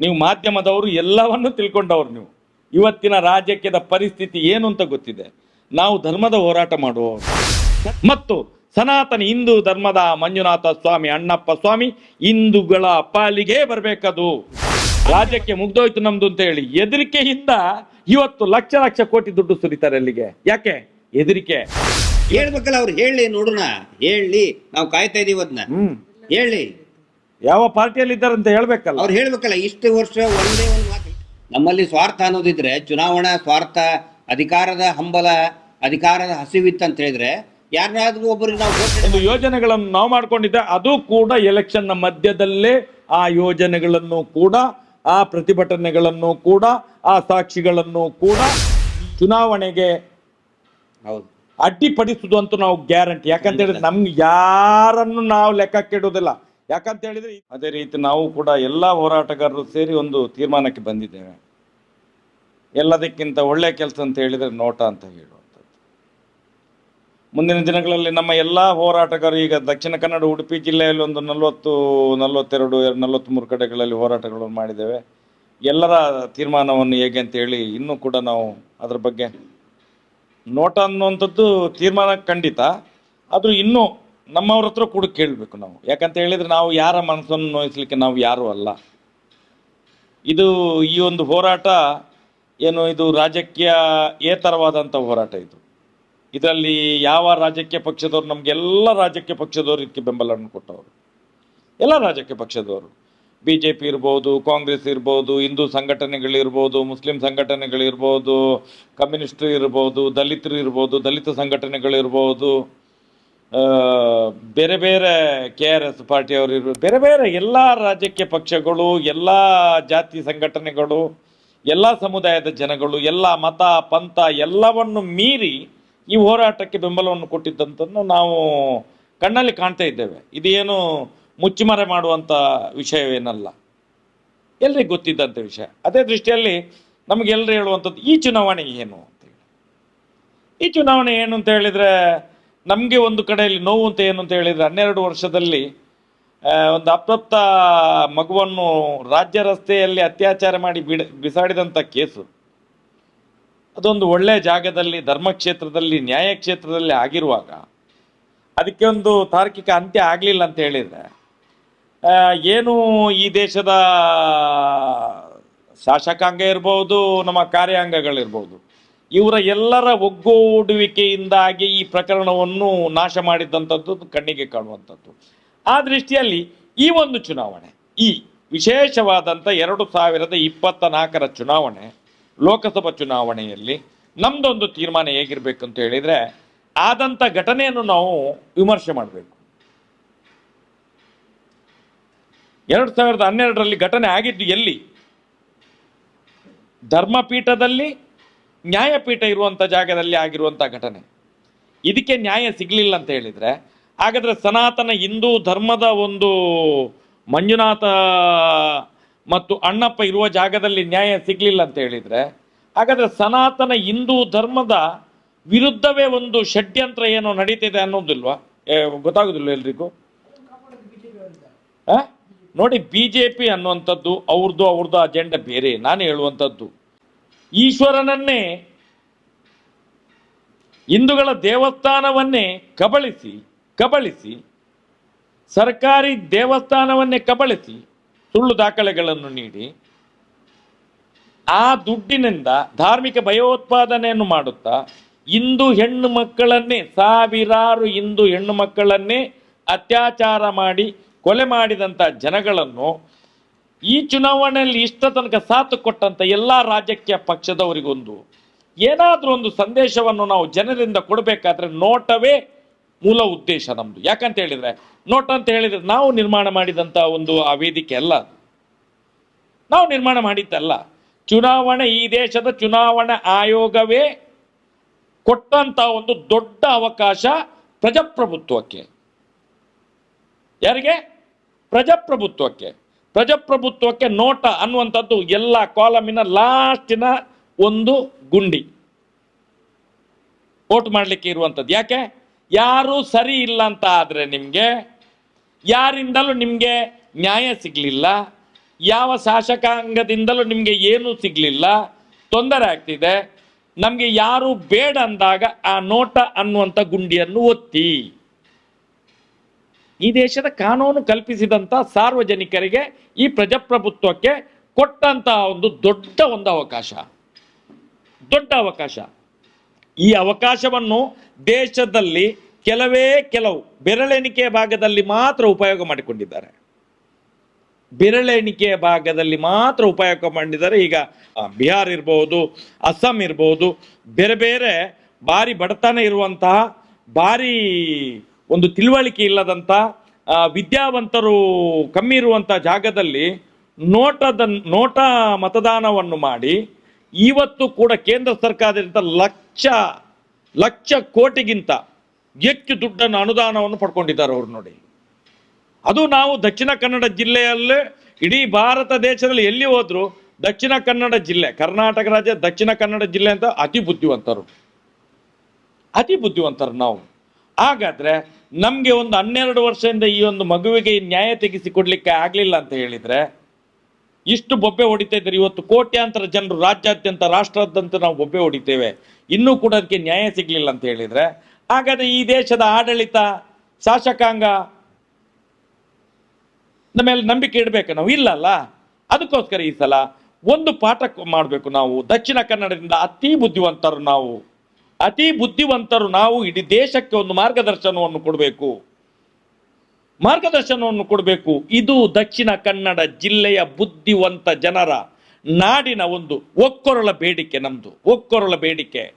ನೀವು ಮಾಧ್ಯಮದವರು ಎಲ್ಲವನ್ನು ತಿಳ್ಕೊಂಡವ್ರು ನೀವು. ಇವತ್ತಿನ ರಾಜಕೀಯದ ಪರಿಸ್ಥಿತಿ ಏನು ಅಂತ ಗೊತ್ತಿದೆ. ನಾವು ಧರ್ಮದ ಹೋರಾಟ ಮಾಡುವವರು ಮತ್ತು ಸನಾತನ ಹಿಂದೂ ಧರ್ಮದ ಮಂಜುನಾಥ ಸ್ವಾಮಿ ಅಣ್ಣಪ್ಪ ಸ್ವಾಮಿ ಹಿಂದೂಗಳ ಪಾಲಿಗೆ ಬರಬೇಕದು. ರಾಜ್ಯಕ್ಕೆ ಮುಗ್ದೋಯ್ತು ನಮ್ದು ಅಂತ ಹೇಳಿ ಹೆದರಿಕೆಯಿಂದ ಇವತ್ತು ಲಕ್ಷ ಲಕ್ಷ ಕೋಟಿ ದುಡ್ಡು ಸುರಿತಾರೆ ಅಲ್ಲಿಗೆ. ಯಾಕೆ? ಹೆದರಿಕೆ. ಹೇಳ್ಬೇಕಲ್ಲ ಅವ್ರು ಹೇಳಿ ನೋಡೋಣ. ಹೇಳಿ ನಾವು ಕಾಯ್ತಾ ಇದೀವಿ ಅದನ್ನ ಹೇಳಿ. ಯಾವ ಪಾರ್ಟಿಯಲ್ಲಿ ಇದ್ದಾರೆ ಅಂತ ಹೇಳ್ಬೇಕಲ್ಲ. ಅವ್ರು ಹೇಳ್ಬೇಕಲ್ಲ ಇಷ್ಟು ವರ್ಷ ಒಂದೇ ಒಂದು ಮಾತು. ನಮ್ಮಲ್ಲಿ ಸ್ವಾರ್ಥ ಅನ್ನೋದಿದ್ರೆ ಚುನಾವಣಾ ಸ್ವಾರ್ಥ ಅಧಿಕಾರದ ಹಂಬಲ ಅಧಿಕಾರದ ಹಸಿವಿತ್ತು ಅಂತ ಹೇಳಿದ್ರೆ ಯಾರನ್ನಾದ್ರೂ ಒಬ್ಬರಿಗೆ ನಾವು ಒಂದು ಯೋಜನೆಗಳನ್ನು ನಾವು ಮಾಡ್ಕೊಂಡಿದ್ದೆ ಅದು ಕೂಡ ಎಲೆಕ್ಷನ್ನ ಮಧ್ಯದಲ್ಲೇ ಆ ಯೋಜನೆಗಳನ್ನು ಕೂಡ ಆ ಪ್ರತಿಭಟನೆಗಳನ್ನು ಕೂಡ ಆ ಸಾಕ್ಷಿಗಳನ್ನು ಕೂಡ ಚುನಾವಣೆಗೆ ಹೌದು. ಅಡ್ಡಿಪಡಿಸುದು ಅಂತೂ ನಾವು ಗ್ಯಾರಂಟಿ ಯಾಕಂತ ಹೇಳಿದ್ರೆ ನಮ್ಗೆ ಯಾರನ್ನು ನಾವು ಲೆಕ್ಕಕ್ಕೆ ಇಡೋದಿಲ್ಲ ಯಾಕಂತ ಹೇಳಿದ್ರೆ ಅದೇ ರೀತಿ ನಾವು ಕೂಡ ಎಲ್ಲಾ ಹೋರಾಟಗಾರರು ಸೇರಿ ಒಂದು ತೀರ್ಮಾನಕ್ಕೆ ಬಂದಿದ್ದೇವೆ. ಎಲ್ಲದಕ್ಕಿಂತ ಒಳ್ಳೆ ಕೆಲಸ ಅಂತ ಹೇಳಿದ್ರೆ ನೋಟ ಅಂತ ಹೇಳುವಂಥದ್ದು. ಮುಂದಿನ ದಿನಗಳಲ್ಲಿ ನಮ್ಮ ಎಲ್ಲಾ ಹೋರಾಟಗಾರರು, ಈಗ ದಕ್ಷಿಣ ಕನ್ನಡ, ಉಡುಪಿ ಜಿಲ್ಲೆಯಲ್ಲಿ ಒಂದು ನಲವತ್ತು, ನಲವತ್ತೆರಡು ನಲವತ್ತ್ಮೂರು ಕಡೆಗಳಲ್ಲಿ ಹೋರಾಟಗಳನ್ನು ಮಾಡಿದ್ದೇವೆ. ಎಲ್ಲರ ತೀರ್ಮಾನವನ್ನು ಹೇಗೆ ಅಂತ ಹೇಳಿ ಇನ್ನೂ ಕೂಡ ನಾವು ಅದರ ಬಗ್ಗೆ ನೋಟ ಅನ್ನುವಂಥದ್ದು ತೀರ್ಮಾನ ಖಂಡಿತ. ಆದರೂ ಇನ್ನೂ ನಮ್ಮವ್ರ ಹತ್ರ ಕೂಡ ಕೇಳಬೇಕು ನಾವು. ಯಾಕಂತ ಹೇಳಿದ್ರೆ ನಾವು ಯಾರ ಮನಸ್ಸನ್ನು ನೋಯಿಸ್ಲಿಕ್ಕೆ ನಾವು ಯಾರು ಅಲ್ಲ. ಇದು ಈ ಒಂದು ಹೋರಾಟ ಏನು ಇದು ರಾಜಕೀಯ ಏತರವಾದಂಥ ಹೋರಾಟ ಇದು. ಇದರಲ್ಲಿ ಯಾವ ರಾಜಕೀಯ ಪಕ್ಷದವರು ನಮಗೆಲ್ಲ ರಾಜಕೀಯ ಪಕ್ಷದವರು ಇದಕ್ಕೆ ಬೆಂಬಲವನ್ನು ಕೊಟ್ಟವರು. ಎಲ್ಲ ರಾಜಕೀಯ ಪಕ್ಷದವರು. ಬಿ ಜೆ ಪಿ ಇರ್ಬೋದು, ಕಾಂಗ್ರೆಸ್ ಇರ್ಬೋದು, ಹಿಂದೂ ಸಂಘಟನೆಗಳಿರ್ಬೋದು, ಮುಸ್ಲಿಂ ಸಂಘಟನೆಗಳಿರ್ಬೋದು ಕಮ್ಯುನಿಸ್ಟ್ ಇರ್ಬೋದು, ದಲಿತರು ಇರ್ಬೋದು, ದಲಿತ ಸಂಘಟನೆಗಳಿರ್ಬೋದು ಬೇರೆ ಬೇರೆ ಕೆ ಆರ್ ಎಸ್ ಪಾರ್ಟಿಯವರು ಇರ್ಬೋದು ಬೇರೆ ಬೇರೆ ಎಲ್ಲ ರಾಜಕೀಯ ಪಕ್ಷಗಳು, ಎಲ್ಲ ಜಾತಿ ಸಂಘಟನೆಗಳು, ಎಲ್ಲ ಸಮುದಾಯದ ಜನಗಳು, ಎಲ್ಲ ಮತ, ಪಂಥ ಎಲ್ಲವನ್ನು ಮೀರಿ ಈ ಹೋರಾಟಕ್ಕೆ ಬೆಂಬಲವನ್ನು ಕೊಟ್ಟಿದ್ದಂಥನ್ನು ನಾವು ಕಣ್ಣಲ್ಲಿ ಕಾಣ್ತಾ ಇದ್ದೇವೆ. ಇದೇನು ಮುಚ್ಚುಮರೆ ಮಾಡುವಂಥ ವಿಷಯವೇನಲ್ಲ. ಎಲ್ರಿಗೂ ಗೊತ್ತಿದ್ದಂಥ ವಿಷಯ. ಅದೇ ದೃಷ್ಟಿಯಲ್ಲಿ ನಮಗೆಲ್ಲರೂ ಹೇಳುವಂಥದ್ದು, ಈ ಚುನಾವಣೆ ಏನು ಅಂತೇಳಿ ಈ ಚುನಾವಣೆ ಏನು ಅಂತ ಹೇಳಿದ್ರೆ ನಮಗೆ ಒಂದು ಕಡೆಯಲ್ಲಿ ನೋವು ಅಂತ ಏನು ಅಂತ ಹೇಳಿದರೆ ಹನ್ನೆರಡು ವರ್ಷದಲ್ಲಿ ಒಂದು ಅಪ್ರಾಪ್ತ ಮಗುವನ್ನು ರಾಜ್ಯ ರಸ್ತೆಯಲ್ಲಿ ಅತ್ಯಾಚಾರ ಮಾಡಿ ಬಿಡ ಬಿಸಾಡಿದಂಥ ಕೇಸು. ಅದೊಂದು ಒಳ್ಳೆಯ ಜಾಗದಲ್ಲಿ, ಧರ್ಮಕ್ಷೇತ್ರದಲ್ಲಿ ನ್ಯಾಯ ಕ್ಷೇತ್ರದಲ್ಲಿ ಆಗಿರುವಾಗ, ಅದಕ್ಕೆ ಒಂದು ತಾರ್ಕಿಕ ಅಂತ್ಯ ಆಗಲಿಲ್ಲ ಅಂತ ಹೇಳಿದರೆ ಏನು ಈ ದೇಶದ ಶಾಸಕಾಂಗ ಇರ್ಬೋದು, ನಮ್ಮ ಕಾರ್ಯಾಂಗಗಳಿರ್ಬೋದು ಇವರ ಎಲ್ಲರ ಒಗ್ಗೂಡುವಿಕೆಯಿಂದಾಗಿ ಈ ಪ್ರಕರಣವನ್ನು ನಾಶ ಮಾಡಿದ್ದಂಥದ್ದು ಕಣ್ಣಿಗೆ ಕಾಣುವಂಥದ್ದು. ಆ ದೃಷ್ಟಿಯಲ್ಲಿ ಈ ಒಂದು ಚುನಾವಣೆ, ಈ ವಿಶೇಷವಾದಂಥ ಎರಡು ಸಾವಿರದ ಇಪ್ಪತ್ತ ನಾಲ್ಕರ ಚುನಾವಣೆ, ಲೋಕಸಭಾ ಚುನಾವಣೆಯಲ್ಲಿ ನಮ್ದೊಂದು ತೀರ್ಮಾನ ಹೇಗಿರಬೇಕು ಅಂತ ಹೇಳಿದರೆ, ಆದಂಥ ಘಟನೆಯನ್ನು ನಾವು ವಿಮರ್ಶೆ ಮಾಡಬೇಕು. ಎರಡು ಸಾವಿರದ ಹನ್ನೆರಡರಲ್ಲಿ ಘಟನೆ ಆಗಿದ್ದು ಎಲ್ಲಿ? ಧರ್ಮಪೀಠದಲ್ಲಿ ನ್ಯಾಯಪೀಠ ಇರುವಂಥ ಜಾಗದಲ್ಲಿ ಆಗಿರುವಂಥ ಘಟನೆ. ಇದಕ್ಕೆ ನ್ಯಾಯ ಸಿಗಲಿಲ್ಲ ಅಂತ ಹೇಳಿದರೆ, ಹಾಗಾದರೆ ಸನಾತನ ಹಿಂದೂ ಧರ್ಮದ ಒಂದು ಮಂಜುನಾಥ ಮತ್ತು ಅಣ್ಣಪ್ಪ ಇರುವ ಜಾಗದಲ್ಲಿ ನ್ಯಾಯ ಸಿಗಲಿಲ್ಲ ಅಂತ ಹೇಳಿದರೆ, ಹಾಗಾದರೆ ಸನಾತನ ಹಿಂದೂ ಧರ್ಮದ ವಿರುದ್ಧವೇ ಒಂದು ಷಡ್ಯಂತ್ರ ಏನೋ ನಡೀತಿದೆ ಅನ್ನೋದಿಲ್ವಾ? ಗೊತ್ತಾಗೋದಿಲ್ಲ ಎಲ್ರಿಗೂ? ನೋಡಿ ಬಿ ಜೆ ಪಿ ಅನ್ನುವಂಥದ್ದು ಅವ್ರದ್ದು ಅವ್ರದ್ದು ಅಜೆಂಡಾ ಬೇರೆ, ನಾನು ಹೇಳುವಂಥದ್ದು. ಈಶ್ವರನನ್ನೇ, ಹಿಂದೂಗಳ ದೇವಸ್ಥಾನವನ್ನೇ ಕಬಳಿಸಿ ಕಬಳಿಸಿ, ಸರ್ಕಾರಿ ದೇವಸ್ಥಾನವನ್ನೇ ಕಬಳಿಸಿ ಸುಳ್ಳು ದಾಖಲೆಗಳನ್ನು ನೀಡಿ, ಆ ದುಡ್ಡಿನಿಂದ ಧಾರ್ಮಿಕ ಭಯೋತ್ಪಾದನೆಯನ್ನು ಮಾಡುತ್ತಾ ಇಂದು ಹೆಣ್ಣು ಮಕ್ಕಳನ್ನೇ, ಸಾವಿರಾರು ಇಂದು ಹೆಣ್ಣು ಮಕ್ಕಳನ್ನೇ ಅತ್ಯಾಚಾರ ಮಾಡಿ, ಕೊಲೆ ಮಾಡಿದಂಥ ಜನಗಳನ್ನು ಈ ಚುನಾವಣೆಯಲ್ಲಿ ಇಷ್ಟ ತನಕ ಸಾಥ್ ಕೊಟ್ಟಂತ ಎಲ್ಲ ರಾಜಕೀಯ ಪಕ್ಷದವರಿಗೊಂದು, ಏನಾದರೂ ಒಂದು ಸಂದೇಶವನ್ನು ನಾವು ಜನರಿಂದ ಕೊಡಬೇಕಾದ್ರೆ ನೋಟವೇ ಮೂಲ ಉದ್ದೇಶ ನಮ್ದು. ಯಾಕಂತ ಹೇಳಿದ್ರೆ, ನೋಟ ಅಂತ ಹೇಳಿದ್ರೆ ನಾವು ನಿರ್ಮಾಣ ಮಾಡಿದಂಥ ಒಂದು ಆ ವೇದಿಕೆ ಅಲ್ಲ ನಾವು ನಿರ್ಮಾಣ ಮಾಡಿದ್ದಲ್ಲ. ಚುನಾವಣೆ ಈ ದೇಶದ ಚುನಾವಣಾ ಆಯೋಗವೇ ಕೊಟ್ಟಂತ ಒಂದು ದೊಡ್ಡ ಅವಕಾಶ ಪ್ರಜಾಪ್ರಭುತ್ವಕ್ಕೆ. ಯಾರಿಗೆ? ಪ್ರಜಾಪ್ರಭುತ್ವಕ್ಕೆ. ಪ್ರಜಾಪ್ರಭುತ್ವಕ್ಕೆ ನೋಟ ಅನ್ನುವಂಥದ್ದು ಎಲ್ಲ ಕಾಲಮಿನ ಲಾಸ್ಟಿನ ಒಂದು ಗುಂಡಿ. ವೋಟ್ ಮಾಡಲಿಕ್ಕೆ ಇರುವಂಥದ್ದು. ಯಾಕೆ? ಯಾರು ಸರಿ ಇಲ್ಲ ಅಂತ ಆದರೆ ನಿಮಗೆ, ಯಾರಿಂದಲೂ ನಿಮಗೆ ನ್ಯಾಯ ಸಿಗಲಿಲ್ಲ, ಯಾವ ಶಾಸಕಾಂಗದಿಂದಲೂ ನಿಮಗೆ ಏನೂ ಸಿಗಲಿಲ್ಲ, ತೊಂದರೆ ಆಗ್ತಿದೆ, ನಮಗೆ ಯಾರು ಬೇಡ ಅಂದಾಗ ಆ ನೋಟ ಅನ್ನುವಂಥ ಗುಂಡಿಯನ್ನು ಒತ್ತಿ. ಈ ದೇಶದ ಕಾನೂನು ಕಲ್ಪಿಸಿದಂಥ ಸಾರ್ವಜನಿಕರಿಗೆ ಈ ಪ್ರಜಾಪ್ರಭುತ್ವಕ್ಕೆ ಕೊಟ್ಟಂತಹ ಒಂದು ದೊಡ್ಡ ಒಂದು ಅವಕಾಶ. ದೊಡ್ಡ ಅವಕಾಶ. ಈ ಅವಕಾಶವನ್ನು ದೇಶದಲ್ಲಿ ಕೆಲವೇ ಕೆಲವು ಬೆರಳೆಣಿಕೆಯ ಭಾಗದಲ್ಲಿ ಮಾತ್ರ ಉಪಯೋಗ ಮಾಡಿಕೊಂಡಿದ್ದಾರೆ. ಬೆರಳೆಣಿಕೆಯ ಭಾಗದಲ್ಲಿ ಮಾತ್ರ ಉಪಯೋಗ ಮಾಡಿದ್ದಾರೆ. ಈಗ ಬಿಹಾರ್ ಇರ್ಬೋದು, ಅಸ್ಸಾಂ ಇರ್ಬೋದು, ಬೇರೆ ಬೇರೆ ಭಾರಿ ಬಡತನ ಇರುವಂತಹ ಭಾರಿ ಒಂದು ತಿಳುವಳಿಕೆ ಇಲ್ಲದಂಥ ವಿದ್ಯಾವಂತರು ಕಮ್ಮಿ ಇರುವಂಥ ಜಾಗದಲ್ಲಿ ನೋಟದ, ನೋಟ ಮತದಾನವನ್ನು ಮಾಡಿ ಇವತ್ತು ಕೂಡ ಕೇಂದ್ರ ಸರ್ಕಾರದಿಂದ ಲಕ್ಷ ಲಕ್ಷ ಕೋಟಿಗಿಂತ ಹೆಚ್ಚು ದುಡ್ಡನ್ನು ಅನುದಾನವನ್ನು ಪಡ್ಕೊಂಡಿದ್ದಾರೆ ಅವರು ನೋಡಿ. ಅದು ನಾವು ದಕ್ಷಿಣ ಕನ್ನಡ ಜಿಲ್ಲೆಯಲ್ಲೇ, ಇಡೀ ಭಾರತ ದೇಶದಲ್ಲಿ ಎಲ್ಲಿ ಹೋದ್ರು ದಕ್ಷಿಣ ಕನ್ನಡ ಜಿಲ್ಲೆ, ಕರ್ನಾಟಕ ರಾಜ್ಯ ದಕ್ಷಿಣ ಕನ್ನಡ ಜಿಲ್ಲೆ ಅಂತ ಅತಿ ಬುದ್ಧಿವಂತರು. ಅತಿ ಬುದ್ಧಿವಂತರು ನಾವು. ಹಾಗಾದ್ರೆ ನಮಗೆ ಒಂದು ಹನ್ನೆರಡು ವರ್ಷದಿಂದ ಈ ಒಂದು ಮಗುವಿಗೆ ನ್ಯಾಯ ತೆಗೆಸಿ ಕೊಡ್ಲಿಕ್ಕೆ ಆಗ್ಲಿಲ್ಲ ಅಂತ ಹೇಳಿದ್ರೆ ಇಷ್ಟು ಬೊಬ್ಬೆ ಹೊಡಿತಾ ಇದ್ದಾರೆ. ಇವತ್ತು ಕೋಟ್ಯಾಂತರ ಜನರು ರಾಜ್ಯಾದ್ಯಂತ ರಾಷ್ಟ್ರದಂತ ನಾವು ಬೊಬ್ಬೆ ಹೊಡಿತೇವೆ. ಇನ್ನೂ ಕೂಡ ಅದಕ್ಕೆ ನ್ಯಾಯ ಸಿಗಲಿಲ್ಲ ಅಂತ ಹೇಳಿದ್ರೆ, ಹಾಗಾದ್ರೆ ಈ ದೇಶದ ಆಡಳಿತ ಶಾಸಕಾಂಗ ನಮ್ಮ ಮೇಲೆ ನಂಬಿಕೆ ಇಡಬೇಕು ನಾವು? ಇಲ್ಲಲ್ಲ ಅದಕ್ಕೋಸ್ಕರ ಈ ಸಲ ಒಂದು ಪಾಠ ಮಾಡಬೇಕು ನಾವು. ದಕ್ಷಿಣ ಕನ್ನಡದಿಂದ ಅತಿ ಬುದ್ಧಿವಂತರು ನಾವು. ಅತಿ ಬುದ್ಧಿವಂತರು ನಾವು ಇಡೀ ದೇಶಕ್ಕೆ ಒಂದು ಮಾರ್ಗದರ್ಶನವನ್ನು ಕೊಡಬೇಕು. ಮಾರ್ಗದರ್ಶನವನ್ನು ಕೊಡಬೇಕು. ಇದು ದಕ್ಷಿಣ ಕನ್ನಡ ಜಿಲ್ಲೆಯ ಬುದ್ಧಿವಂತ ಜನರ ನಾಡಿನ ಒಂದು ಒಕ್ಕೊರಳ ಬೇಡಿಕೆ ನಮ್ದು. ಒಕ್ಕೊರಳ ಬೇಡಿಕೆ.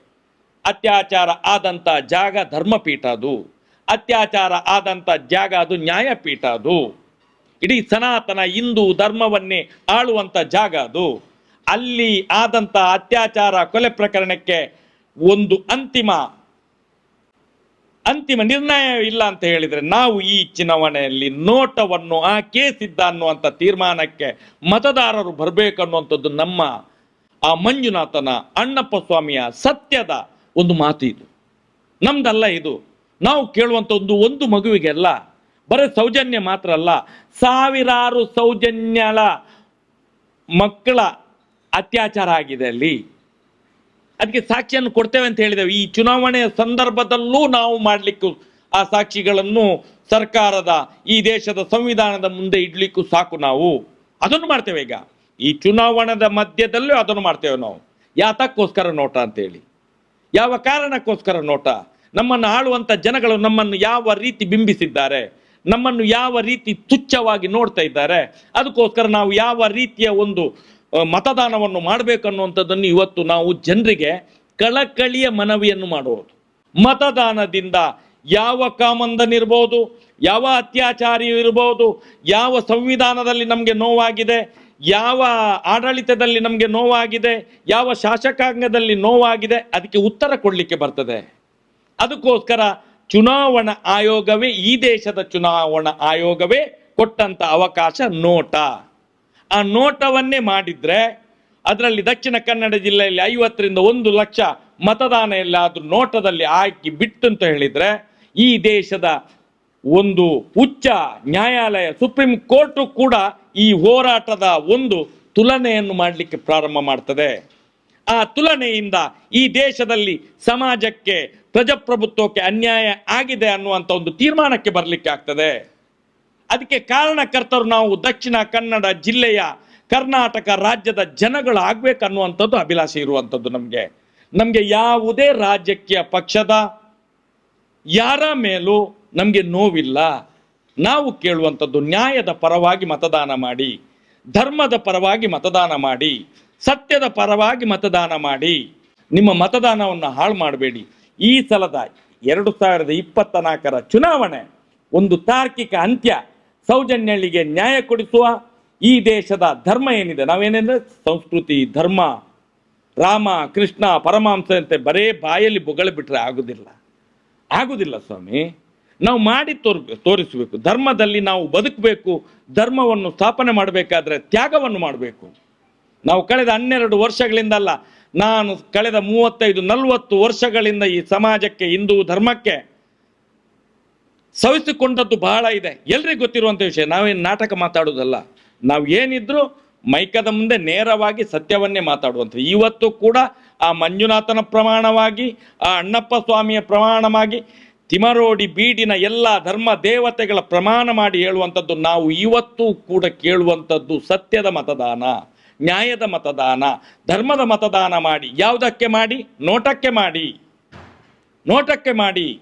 ಅತ್ಯಾಚಾರ ಆದಂತ ಜಾಗ ಧರ್ಮಪೀಠ ಅದು. ಅತ್ಯಾಚಾರ ಆದಂತ ಜಾಗ ಅದು ನ್ಯಾಯಪೀಠ ಅದು. ಇಡೀ ಸನಾತನ ಹಿಂದೂ ಧರ್ಮವನ್ನೇ ಆಳುವಂತ ಜಾಗ ಅದು. ಅಲ್ಲಿ ಆದಂತ ಅತ್ಯಾಚಾರ ಕೊಲೆ ಪ್ರಕರಣಕ್ಕೆ ಒಂದು ಅಂತಿಮ ಅಂತಿಮ ನಿರ್ಣಯ ಇಲ್ಲ ಅಂತ ಹೇಳಿದ್ರೆ ನಾವು ಈ ಚುನಾವಣೆಯಲ್ಲಿ ನೋಟವನ್ನು ಆ ಕೇಸಿದ್ದ ಅನ್ನುವಂಥ ತೀರ್ಮಾನಕ್ಕೆ ಮತದಾರರು ಬರಬೇಕು ಅನ್ನುವಂಥದ್ದು ನಮ್ಮ ಆ ಮಂಜುನಾಥನ ಅಣ್ಣಪ್ಪ ಸ್ವಾಮಿಯ ಸತ್ಯದ ಒಂದು ಮಾತು ಇದು. ನಮ್ದಲ್ಲ ಇದು. ನಾವು ಕೇಳುವಂಥ ಒಂದು ಒಂದು ಮಗುವಿಗೆ ಅಲ್ಲ, ಬರೀ ಸೌಜನ್ಯ ಮಾತ್ರ ಅಲ್ಲ, ಸಾವಿರಾರು ಸೌಜನ್ಯಳ ಮಕ್ಕಳ ಅತ್ಯಾಚಾರ ಆಗಿದೆ ಅಲ್ಲಿ. ಅದಕ್ಕೆ ಸಾಕ್ಷಿಯನ್ನು ಕೊಡ್ತೇವೆ ಅಂತ ಹೇಳಿದೆವು. ಈ ಚುನಾವಣೆಯ ಸಂದರ್ಭದಲ್ಲೂ ನಾವು ಮಾಡಲಿಕ್ಕೂ ಆ ಸಾಕ್ಷಿಗಳನ್ನು ಸರ್ಕಾರದ ಈ ದೇಶದ ಸಂವಿಧಾನದ ಮುಂದೆ ಇಡ್ಲಿಕ್ಕೂ ಸಾಕು ನಾವು. ಅದನ್ನು ಮಾಡ್ತೇವೆ ಈಗ. ಈ ಚುನಾವಣದ ಮಧ್ಯದಲ್ಲೂ ಅದನ್ನು ಮಾಡ್ತೇವೆ ನಾವು. ಯಾತಕ್ಕೋಸ್ಕರ ನೋಟ ಅಂತೇಳಿ. ಯಾವ ಕಾರಣಕ್ಕೋಸ್ಕರ ನೋಟ? ನಮ್ಮನ್ನು ಆಳುವಂಥ ಜನಗಳು ನಮ್ಮನ್ನು ಯಾವ ರೀತಿ ಬಿಂಬಿಸಿದ್ದಾರೆ? ನಮ್ಮನ್ನು ಯಾವ ರೀತಿ ತುಚ್ಛವಾಗಿ ನೋಡ್ತಾ ಇದ್ದಾರೆ? ಅದಕ್ಕೋಸ್ಕರ ನಾವು ಯಾವ ರೀತಿಯ ಒಂದು ಮತದಾನವನ್ನು ಮಾಡಬೇಕನ್ನುವಂಥದ್ದನ್ನು ಇವತ್ತು ನಾವು ಜನರಿಗೆ ಕಳಕಳಿಯ ಮನವಿಯನ್ನು ಮಾಡುವುದು. ಮತದಾನದಿಂದ ಯಾವ ಕಾಮಂದನಿರ್ಬೋದು ಯಾವ ಅತ್ಯಾಚಾರಿ ಇರ್ಬೋದು, ಯಾವ ಸಂವಿಧಾನದಲ್ಲಿ ನಮಗೆ ನೋವಾಗಿದೆ, ಯಾವ ಆಡಳಿತದಲ್ಲಿ ನಮಗೆ ನೋವಾಗಿದೆ, ಯಾವ ಶಾಸಕಾಂಗದಲ್ಲಿ ನೋವಾಗಿದೆ, ಅದಕ್ಕೆ ಉತ್ತರ ಕೊಡಲಿಕ್ಕೆ ಬರ್ತದೆ. ಅದಕ್ಕೋಸ್ಕರ ಚುನಾವಣಾ ಆಯೋಗವೇ, ಈ ದೇಶದ ಚುನಾವಣಾ ಆಯೋಗವೇ ಕೊಟ್ಟಂತ ಅವಕಾಶ ನೋಟ. ಆ ನೋಟವನ್ನೇ ಮಾಡಿದ್ರೆ ಅದರಲ್ಲಿ ದಕ್ಷಿಣ ಕನ್ನಡ ಜಿಲ್ಲೆಯಲ್ಲಿ ಐವತ್ತರಿಂದ ಒಂದು ಲಕ್ಷ ಮತದಾನ ಎಲ್ಲ ಅದು ನೋಟದಲ್ಲಿ ಹಾಕಿ ಬಿಟ್ಟು ಅಂತ ಹೇಳಿದ್ರೆ ಈ ದೇಶದ ಒಂದು ಉಚ್ಚ ನ್ಯಾಯಾಲಯ, ಸುಪ್ರೀಂ ಕೋರ್ಟು ಕೂಡ ಈ ಹೋರಾಟದ ಒಂದು ತುಲನೆಯನ್ನು ಮಾಡಲಿಕ್ಕೆ ಪ್ರಾರಂಭ ಮಾಡ್ತದೆ. ಆ ತುಲನೆಯಿಂದ ಈ ದೇಶದಲ್ಲಿ ಸಮಾಜಕ್ಕೆ, ಪ್ರಜಾಪ್ರಭುತ್ವಕ್ಕೆ ಅನ್ಯಾಯ ಆಗಿದೆ ಅನ್ನುವಂಥ ಒಂದು ತೀರ್ಮಾನಕ್ಕೆ ಬರಲಿಕ್ಕೆ ಆಗ್ತದೆ. ಅದಕ್ಕೆ ಕಾರಣಕರ್ತರು ನಾವು ದಕ್ಷಿಣ ಕನ್ನಡ ಜಿಲ್ಲೆಯ ಕರ್ನಾಟಕ ರಾಜ್ಯದ ಜನಗಳು ಆಗ್ಬೇಕನ್ನುವಂಥದ್ದು ಅಭಿಲಾಷೆ ಇರುವಂಥದ್ದು ನಮಗೆ. ನಮಗೆ ಯಾವುದೇ ರಾಜಕೀಯ ಪಕ್ಷದ ಯಾರ ಮೇಲೂ ನಮಗೆ ನೋವಿಲ್ಲ. ನಾವು ಕೇಳುವಂಥದ್ದು ನ್ಯಾಯದ ಪರವಾಗಿ ಮತದಾನ ಮಾಡಿ, ಧರ್ಮದ ಪರವಾಗಿ ಮತದಾನ ಮಾಡಿ, ಸತ್ಯದ ಪರವಾಗಿ ಮತದಾನ ಮಾಡಿ, ನಿಮ್ಮ ಮತದಾನವನ್ನು ಹಾಳು ಮಾಡಬೇಡಿ. ಈ ಸಲದ ಎರಡು ಸಾವಿರದ ಇಪ್ಪತ್ತ ನಾಲ್ಕರ ಚುನಾವಣೆ ಒಂದು ತಾರ್ಕಿಕ ಅಂತ್ಯ. ಸೌಜನ್ಯಳಿಗೆ ನ್ಯಾಯ ಕೊಡಿಸುವ ಈ ದೇಶದ ಧರ್ಮ ಏನಿದೆ? ನಾವೇನೆಂದ್ರೆ ಸಂಸ್ಕೃತಿ, ಧರ್ಮ, ರಾಮ, ಕೃಷ್ಣ, ಪರಮಾಂಸ ಅಂತೆ ಬರೇ ಬಾಯಲ್ಲಿ ಬೊಗಳ ಬಿಟ್ರೆ ಆಗುದಿಲ್ಲ. ಆಗುದಿಲ್ಲ ಸ್ವಾಮಿ. ನಾವು ಮಾಡಿ ತೋರ್, ತೋರಿಸಬೇಕು. ಧರ್ಮದಲ್ಲಿ ನಾವು ಬದುಕಬೇಕು, ಧರ್ಮವನ್ನು ಸ್ಥಾಪನೆ ಮಾಡಬೇಕಾದ್ರೆ ತ್ಯಾಗವನ್ನು ಮಾಡಬೇಕು. ನಾವು ಕಳೆದ ಹನ್ನೆರಡು ವರ್ಷಗಳಿಂದಲ್ಲ, ನಾನು ಕಳೆದ ಮೂವತ್ತೈದು, ನಲವತ್ತು ವರ್ಷಗಳಿಂದ ಈ ಸಮಾಜಕ್ಕೆ, ಹಿಂದೂ ಧರ್ಮಕ್ಕೆ ಸವಿಸಿಕೊಂಡದ್ದು ಬಹಳ ಇದೆ. ಎಲ್ರಿಗೂ ಗೊತ್ತಿರುವಂಥ ವಿಷಯ, ನಾವೇನು ನಾಟಕ ಮಾತಾಡೋದಲ್ಲ ನಾವು ಏನಿದ್ರು ಮೈಕದ ಮುಂದೆ ನೇರವಾಗಿ ಸತ್ಯವನ್ನೇ ಮಾತಾಡುವಂಥದ್ದು. ಇವತ್ತು ಕೂಡ ಆ ಮಂಜುನಾಥನ ಪ್ರಮಾಣವಾಗಿ, ಆ ಅಣ್ಣಪ್ಪ ಸ್ವಾಮಿಯ ಪ್ರಮಾಣವಾಗಿ, ತಿಮರೋಡಿ ಬೀಡಿನ ಎಲ್ಲ ಧರ್ಮ ದೇವತೆಗಳ ಪ್ರಮಾಣ ಮಾಡಿ ಹೇಳುವಂಥದ್ದು, ನಾವು ಇವತ್ತು ಕೂಡ ಕೇಳುವಂಥದ್ದು ಸತ್ಯದ ಮತದಾನ, ನ್ಯಾಯದ ಮತದಾನ, ಧರ್ಮದ ಮತದಾನ ಮಾಡಿ. ಯಾವುದಕ್ಕೆ ಮಾಡಿ? ನೋಟಕ್ಕೆ ಮಾಡಿ. ನೋಟಕ್ಕೆ ಮಾಡಿ.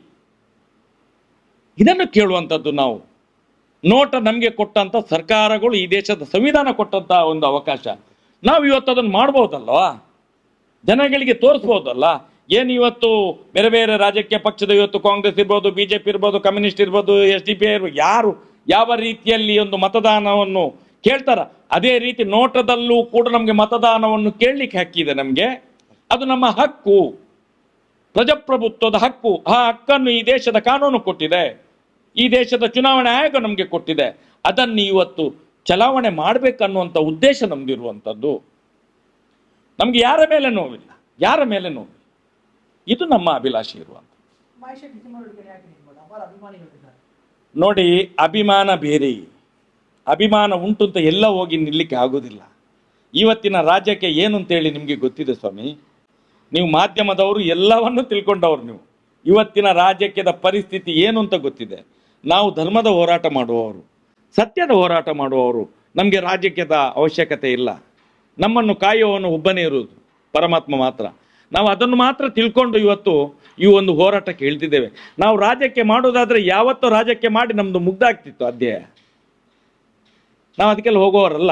ಇದನ್ನು ಕೇಳುವಂಥದ್ದು ನಾವು. ನೋಟ ನಮಗೆ ಕೊಟ್ಟಂಥ ಸರ್ಕಾರಗಳು ಈ ದೇಶದ ಸಂವಿಧಾನ ಕೊಟ್ಟಂಥ ಒಂದು ಅವಕಾಶ. ನಾವು ಇವತ್ತು ಅದನ್ನು ಮಾಡ್ಬೋದಲ್ವಾ? ಜನಗಳಿಗೆ ತೋರಿಸ್ಬೋದಲ್ಲ? ಏನು ಇವತ್ತು ಬೇರೆ ಬೇರೆ ರಾಜಕೀಯ ಪಕ್ಷದ ಇವತ್ತು ಕಾಂಗ್ರೆಸ್ ಇರ್ಬೋದು ಬಿ ಜೆ ಪಿ ಇರ್ಬೋದು, ಕಮ್ಯುನಿಸ್ಟ್ ಇರ್ಬೋದು, ಎಸ್ ಡಿ ಪಿ ಇರ್ಬೋದು, ಯಾರು, ಯಾವ ರೀತಿಯಲ್ಲಿ ಒಂದು ಮತದಾನವನ್ನು ಕೇಳ್ತಾರ? ಅದೇ ರೀತಿ ನೋಟದಲ್ಲೂ ಕೂಡ ನಮಗೆ ಮತದಾನವನ್ನು ಕೇಳಲಿಕ್ಕೆ ಹಕ್ಕಿದೆ ನಮಗೆ. ಅದು ನಮ್ಮ ಹಕ್ಕು. ಪ್ರಜಾಪ್ರಭುತ್ವದ ಹಕ್ಕು. ಆ ಹಕ್ಕನ್ನು ಈ ದೇಶದ ಕಾನೂನು ಕೊಟ್ಟಿದೆ. ಈ ದೇಶದ ಚುನಾವಣೆ ಆಯೋಗ ನಮಗೆ ಕೊಟ್ಟಿದೆ. ಅದನ್ನು ಇವತ್ತು ಚಲಾವಣೆ ಮಾಡಬೇಕನ್ನುವಂಥ ಉದ್ದೇಶ ನಮ್ದಿರುವಂಥದ್ದು ನಮಗೆ ಯಾರ ಮೇಲೆ ನೋವಿಲ್ಲ ಯಾರ ಮೇಲೆ ನೋವಿಲ್ಲ. ಇದು ನಮ್ಮ ಅಭಿಲಾಷೆ ಇರುವಂಥ ನೋಡಿ ಅಭಿಮಾನ ಬೇರೆ. ಅಭಿಮಾನ ಉಂಟು ಅಂತ ಎಲ್ಲ ಹೋಗಿ ನಿಲ್ಲಕ್ಕೆ ಆಗೋದಿಲ್ಲ. ಇವತ್ತಿನ ರಾಜ್ಯಕ್ಕೆ ಏನು ಅಂತೇಳಿ ನಿಮಗೆ ಗೊತ್ತಿದೆ ಸ್ವಾಮಿ? ನೀವು ಮಾಧ್ಯಮದವರು ಎಲ್ಲವನ್ನು ತಿಳ್ಕೊಂಡವ್ರು ನೀವು. ಇವತ್ತಿನ ರಾಜ್ಯಕ್ಕೆದ ಪರಿಸ್ಥಿತಿ ಏನು ಅಂತ ಗೊತ್ತಿದೆ. ನಾವು ಧರ್ಮದ ಹೋರಾಟ ಮಾಡುವವರು ಸತ್ಯದ ಹೋರಾಟ ಮಾಡುವವರು ನಮಗೆ ರಾಜಕೀಯದ ಅವಶ್ಯಕತೆ ಇಲ್ಲ. ನಮ್ಮನ್ನು ಕಾಯುವವನು ಒಬ್ಬನೇ ಇರುವುದು ಪರಮಾತ್ಮ ಮಾತ್ರ. ನಾವು ಅದನ್ನು ಮಾತ್ರ ತಿಳ್ಕೊಂಡು ಇವತ್ತು ಈ ಒಂದು ಹೋರಾಟಕ್ಕೆ ಇಳ್ತಿದ್ದೇವೆ ನಾವು ರಾಜ್ಯಕ್ಕೆ ಮಾಡೋದಾದರೆ ಯಾವತ್ತೂ ರಾಜ್ಯಕ್ಕೆ ಮಾಡಿ ನಮ್ಮದು ಮುಗ್ದಾಗ್ತಿತ್ತು ಅಧ್ಯಾಯ. ನಾವು ಅದಕ್ಕೆಲ್ಲ ಹೋಗೋವರಲ್ಲ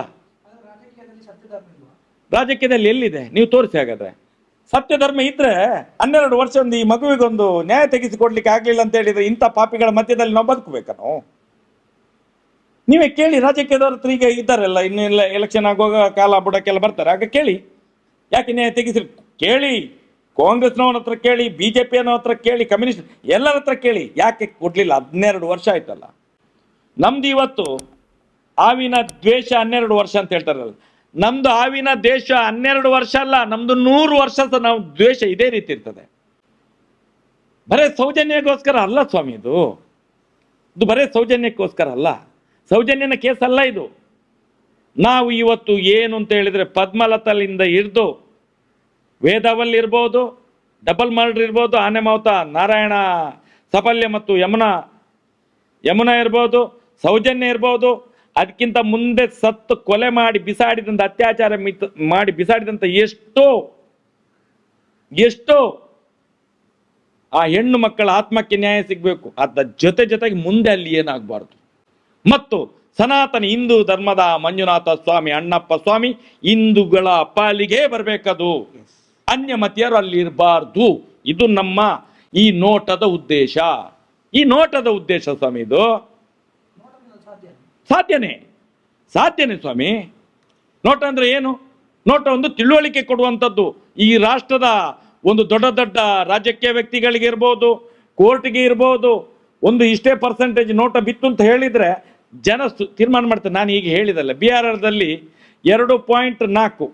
ರಾಜಕೀಯದಲ್ಲಿ ಎಲ್ಲಿದೆ? ನೀವು ತೋರಿಸಿ ಹಾಗಾದ್ರೆ. ಸತ್ಯ ಧರ್ಮ ಇದ್ರೆ ಹನ್ನೆರಡು ವರ್ಷ ಒಂದು ಈ ಮಗುವಿಗೊಂದು ನ್ಯಾಯ ತೆಗೆಸಿಕೊಡ್ಲಿಕ್ಕೆ ಆಗ್ಲಿಲ್ಲ ಅಂತ ಹೇಳಿದ್ರೆ ಇಂಥ ಪಾಪಿಗಳ ಮಧ್ಯದಲ್ಲಿ ನಾವು ಬದುಕಬೇಕಾ ನಾವು ನೀವೇ ಕೇಳಿ, ರಾಜಕೀಯದವ್ರ ಹತ್ರ ಈಗ ಇದ್ದಾರಲ್ಲ ಇನ್ನೆಲ್ಲ ಎಲೆಕ್ಷನ್ ಆಗುವಾಗ ಕಾಲ ಬುಡಕ್ಕೆಲ್ಲ ಬರ್ತಾರೆ. ಆಗ ಕೇಳಿ. ಯಾಕೆ ನ್ಯಾಯ ತೆಗೆಸಿ ಕೇಳಿ. ಕಾಂಗ್ರೆಸ್ನವನ ಹತ್ರ ಕೇಳಿ ಬಿ ಜೆ ಹತ್ರ ಕೇಳಿ, ಕಮ್ಯುನಿಸ್ಟ್ ಎಲ್ಲರ ಹತ್ರ ಕೇಳಿ. ಯಾಕೆ ಕೊಡ್ಲಿಲ್ಲ? ಹದಿನೆರಡು ವರ್ಷ ಆಯ್ತಲ್ಲ. ನಮ್ದು ಇವತ್ತು, ಆವಿನ ದ್ವೇಷ ಹನ್ನೆರಡು ವರ್ಷ ಅಂತ ಹೇಳ್ತಾರಲ್ಲ. ನಮ್ದು ಆವಿನ ದೇಶ ಹನ್ನೆರಡು ವರ್ಷ ಅಲ್ಲ, ನಮ್ದು ನೂರು ವರ್ಷ ನಾವು ದ್ವೇಷ ಇದೇ ರೀತಿ ಇರ್ತದೆ. ಬರೇ ಸೌಜನ್ಯಕ್ಕೋಸ್ಕರ ಅಲ್ಲ ಸ್ವಾಮಿ ಇದು. ಇದು ಬರೇ ಸೌಜನ್ಯಕ್ಕೋಸ್ಕರ ಅಲ್ಲ. ಸೌಜನ್ಯನ ಕೇಸ್ ಅಲ್ಲ ಇದು. ನಾವು ಇವತ್ತು ಏನು ಅಂತ ಹೇಳಿದ್ರೆ ಪದ್ಮಲತಲಿಂದ ಹಿಡಿದು ವೇದವಲ್ಲಿ ಇರ್ಬೋದು, ಡಬಲ್ ಮರ್ಡರ್ ಇರ್ಬೋದು, ಆನೆ ನಾರಾಯಣ, ಸಫಲ್ಯ ಮತ್ತು ಯಮುನಾ ಯಮುನಾ ಇರ್ಬೋದು, ಸೌಜನ್ಯ ಇರ್ಬೋದು ಅದಕ್ಕಿಂತ ಮುಂದೆ ಸತ್ತು ಕೊಲೆ ಮಾಡಿ ಬಿಸಾಡಿದಂತ ಅತ್ಯಾಚಾರ ಮಿತ್ ಮಾಡಿ ಬಿಸಾಡಿದಂತ ಎಷ್ಟೋ ಎಷ್ಟೋ ಆ ಹೆಣ್ಣು ಮಕ್ಕಳ ಆತ್ಮಕ್ಕೆ ನ್ಯಾಯ ಸಿಗಬೇಕು. ಅದ ಜೊತೆ ಜೊತೆಗೆ ಮುಂದೆ ಅಲ್ಲಿ ಏನಾಗಬಾರ್ದು? ಮತ್ತು ಸನಾತನ ಹಿಂದೂ ಧರ್ಮದ ಮಂಜುನಾಥ ಸ್ವಾಮಿ ಅಣ್ಣಪ್ಪ ಸ್ವಾಮಿ ಹಿಂದೂಗಳ ಪಾಲಿಗೆ ಬರಬೇಕದು. ಅನ್ಯ ಮತೀಯರು ಅಲ್ಲಿ ಇರಬಾರ್ದು ಇದು ನಮ್ಮ ಈ ನೋಟದ ಉದ್ದೇಶ. ಈ ನೋಟದ ಉದ್ದೇಶ ಸ್ವಾಮಿ ಇದು. ಸಾಧ್ಯನೇ? ಸಾಧ್ಯನೇ ಸ್ವಾಮಿ? ನೋಟ ಅಂದರೆ ಏನು? ನೋಟ ಒಂದು ತಿಳುವಳಿಕೆ ಕೊಡುವಂಥದ್ದು. ಈ ರಾಷ್ಟ್ರದ ಒಂದು ದೊಡ್ಡ ದೊಡ್ಡ ರಾಜಕೀಯ ವ್ಯಕ್ತಿಗಳಿಗೆ ಇರ್ಬೋದು ಕೋರ್ಟ್ಗೆ ಇರ್ಬೋದು ಒಂದು ಇಷ್ಟೇ ಪರ್ಸೆಂಟೇಜ್ ನೋಟ ಬಿತ್ತು ಅಂತ ಹೇಳಿದ್ರೆ ಜನ ತೀರ್ಮಾನ ಮಾಡ್ತಾರೆ. ನಾನು ಈಗ ಹೇಳಿದಲ್ಲ ಬಿ ಆರ್ ಆರ್ದಲ್ಲಿ ಎರಡು ಪಾಯಿಂಟ್ ನಾಲ್ಕು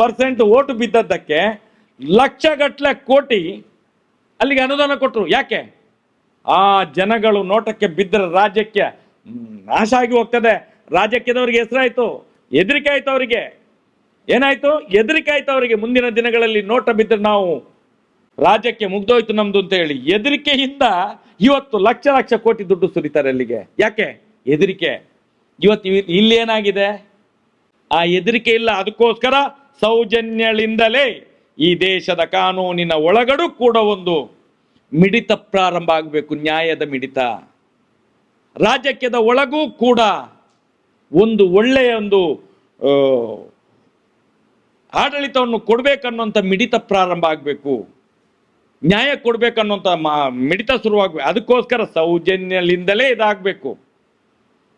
ಪರ್ಸೆಂಟ್ ಓಟು ಬಿದ್ದದ್ದಕ್ಕೆ ಲಕ್ಷಗಟ್ಟಲೆ ಕೋಟಿ ಅಲ್ಲಿಗೆ ಅನುದಾನ ಕೊಟ್ಟರು ಯಾಕೆ? ಆ ಜನಗಳು ನೋಟಕ್ಕೆ ಬಿದ್ದರೆ ರಾಜ್ಯಕ್ಕೆ ನಾಶ ಆಗಿ ಹೋಗ್ತದೆ. ರಾಜಕೀಯದವ್ರಿಗೆ ಹೆಸರಾಯ್ತು, ಹೆದರಿಕೆ ಆಯ್ತು ಅವರಿಗೆ. ಏನಾಯ್ತು? ಹೆದರಿಕೆ ಆಯ್ತು ಅವರಿಗೆ. ಮುಂದಿನ ದಿನಗಳಲ್ಲಿ ನೋಟ ಬಿದ್ದರೆ ನಾವು ರಾಜ್ಯಕ್ಕೆ ಮುಗ್ದೋಯ್ತು ನಮ್ದು ಅಂತ ಹೇಳಿ. ಹೆದರಿಕೆಯಿಂದ ಇವತ್ತು ಲಕ್ಷ ಲಕ್ಷ ಕೋಟಿ ದುಡ್ಡು ಸುರಿತಾರೆ ಅಲ್ಲಿಗೆ. ಯಾಕೆ? ಹೆದರಿಕೆ. ಇವತ್ತು ಇವ್- ಇಲ್ಲಿ ಏನಾಗಿದೆ? ಆ ಹೆದರಿಕೆ ಇಲ್ಲ. ಅದಕ್ಕೋಸ್ಕರ ಸೌಜನ್ಯಳಿಂದಲೇ ಈ ದೇಶದ ಕಾನೂನಿನ ಒಳಗಡೂ ಕೂಡ ಒಂದು ಮಿಡಿತ ಪ್ರಾರಂಭ ಆಗಬೇಕು. ನ್ಯಾಯದ ಮಿಡಿತ. ರಾಜಕೀಯದ ಒಳಗೂ ಕೂಡ ಒಂದು ಒಳ್ಳೆಯ ಒಂದು ಆಡಳಿತವನ್ನು ಕೊಡಬೇಕನ್ನುವಂಥ ಮಿಡಿತ ಪ್ರಾರಂಭ ಆಗಬೇಕು. ನ್ಯಾಯ ಕೊಡ್ಬೇಕನ್ನುವಂಥ ಮಾ, ಮಿಡಿತ ಶುರುವಾಗಬೇಕು. ಅದಕ್ಕೋಸ್ಕರ ಸೌಜನ್ಯಲಿಂದಲೇ ಇದಾಗಬೇಕು.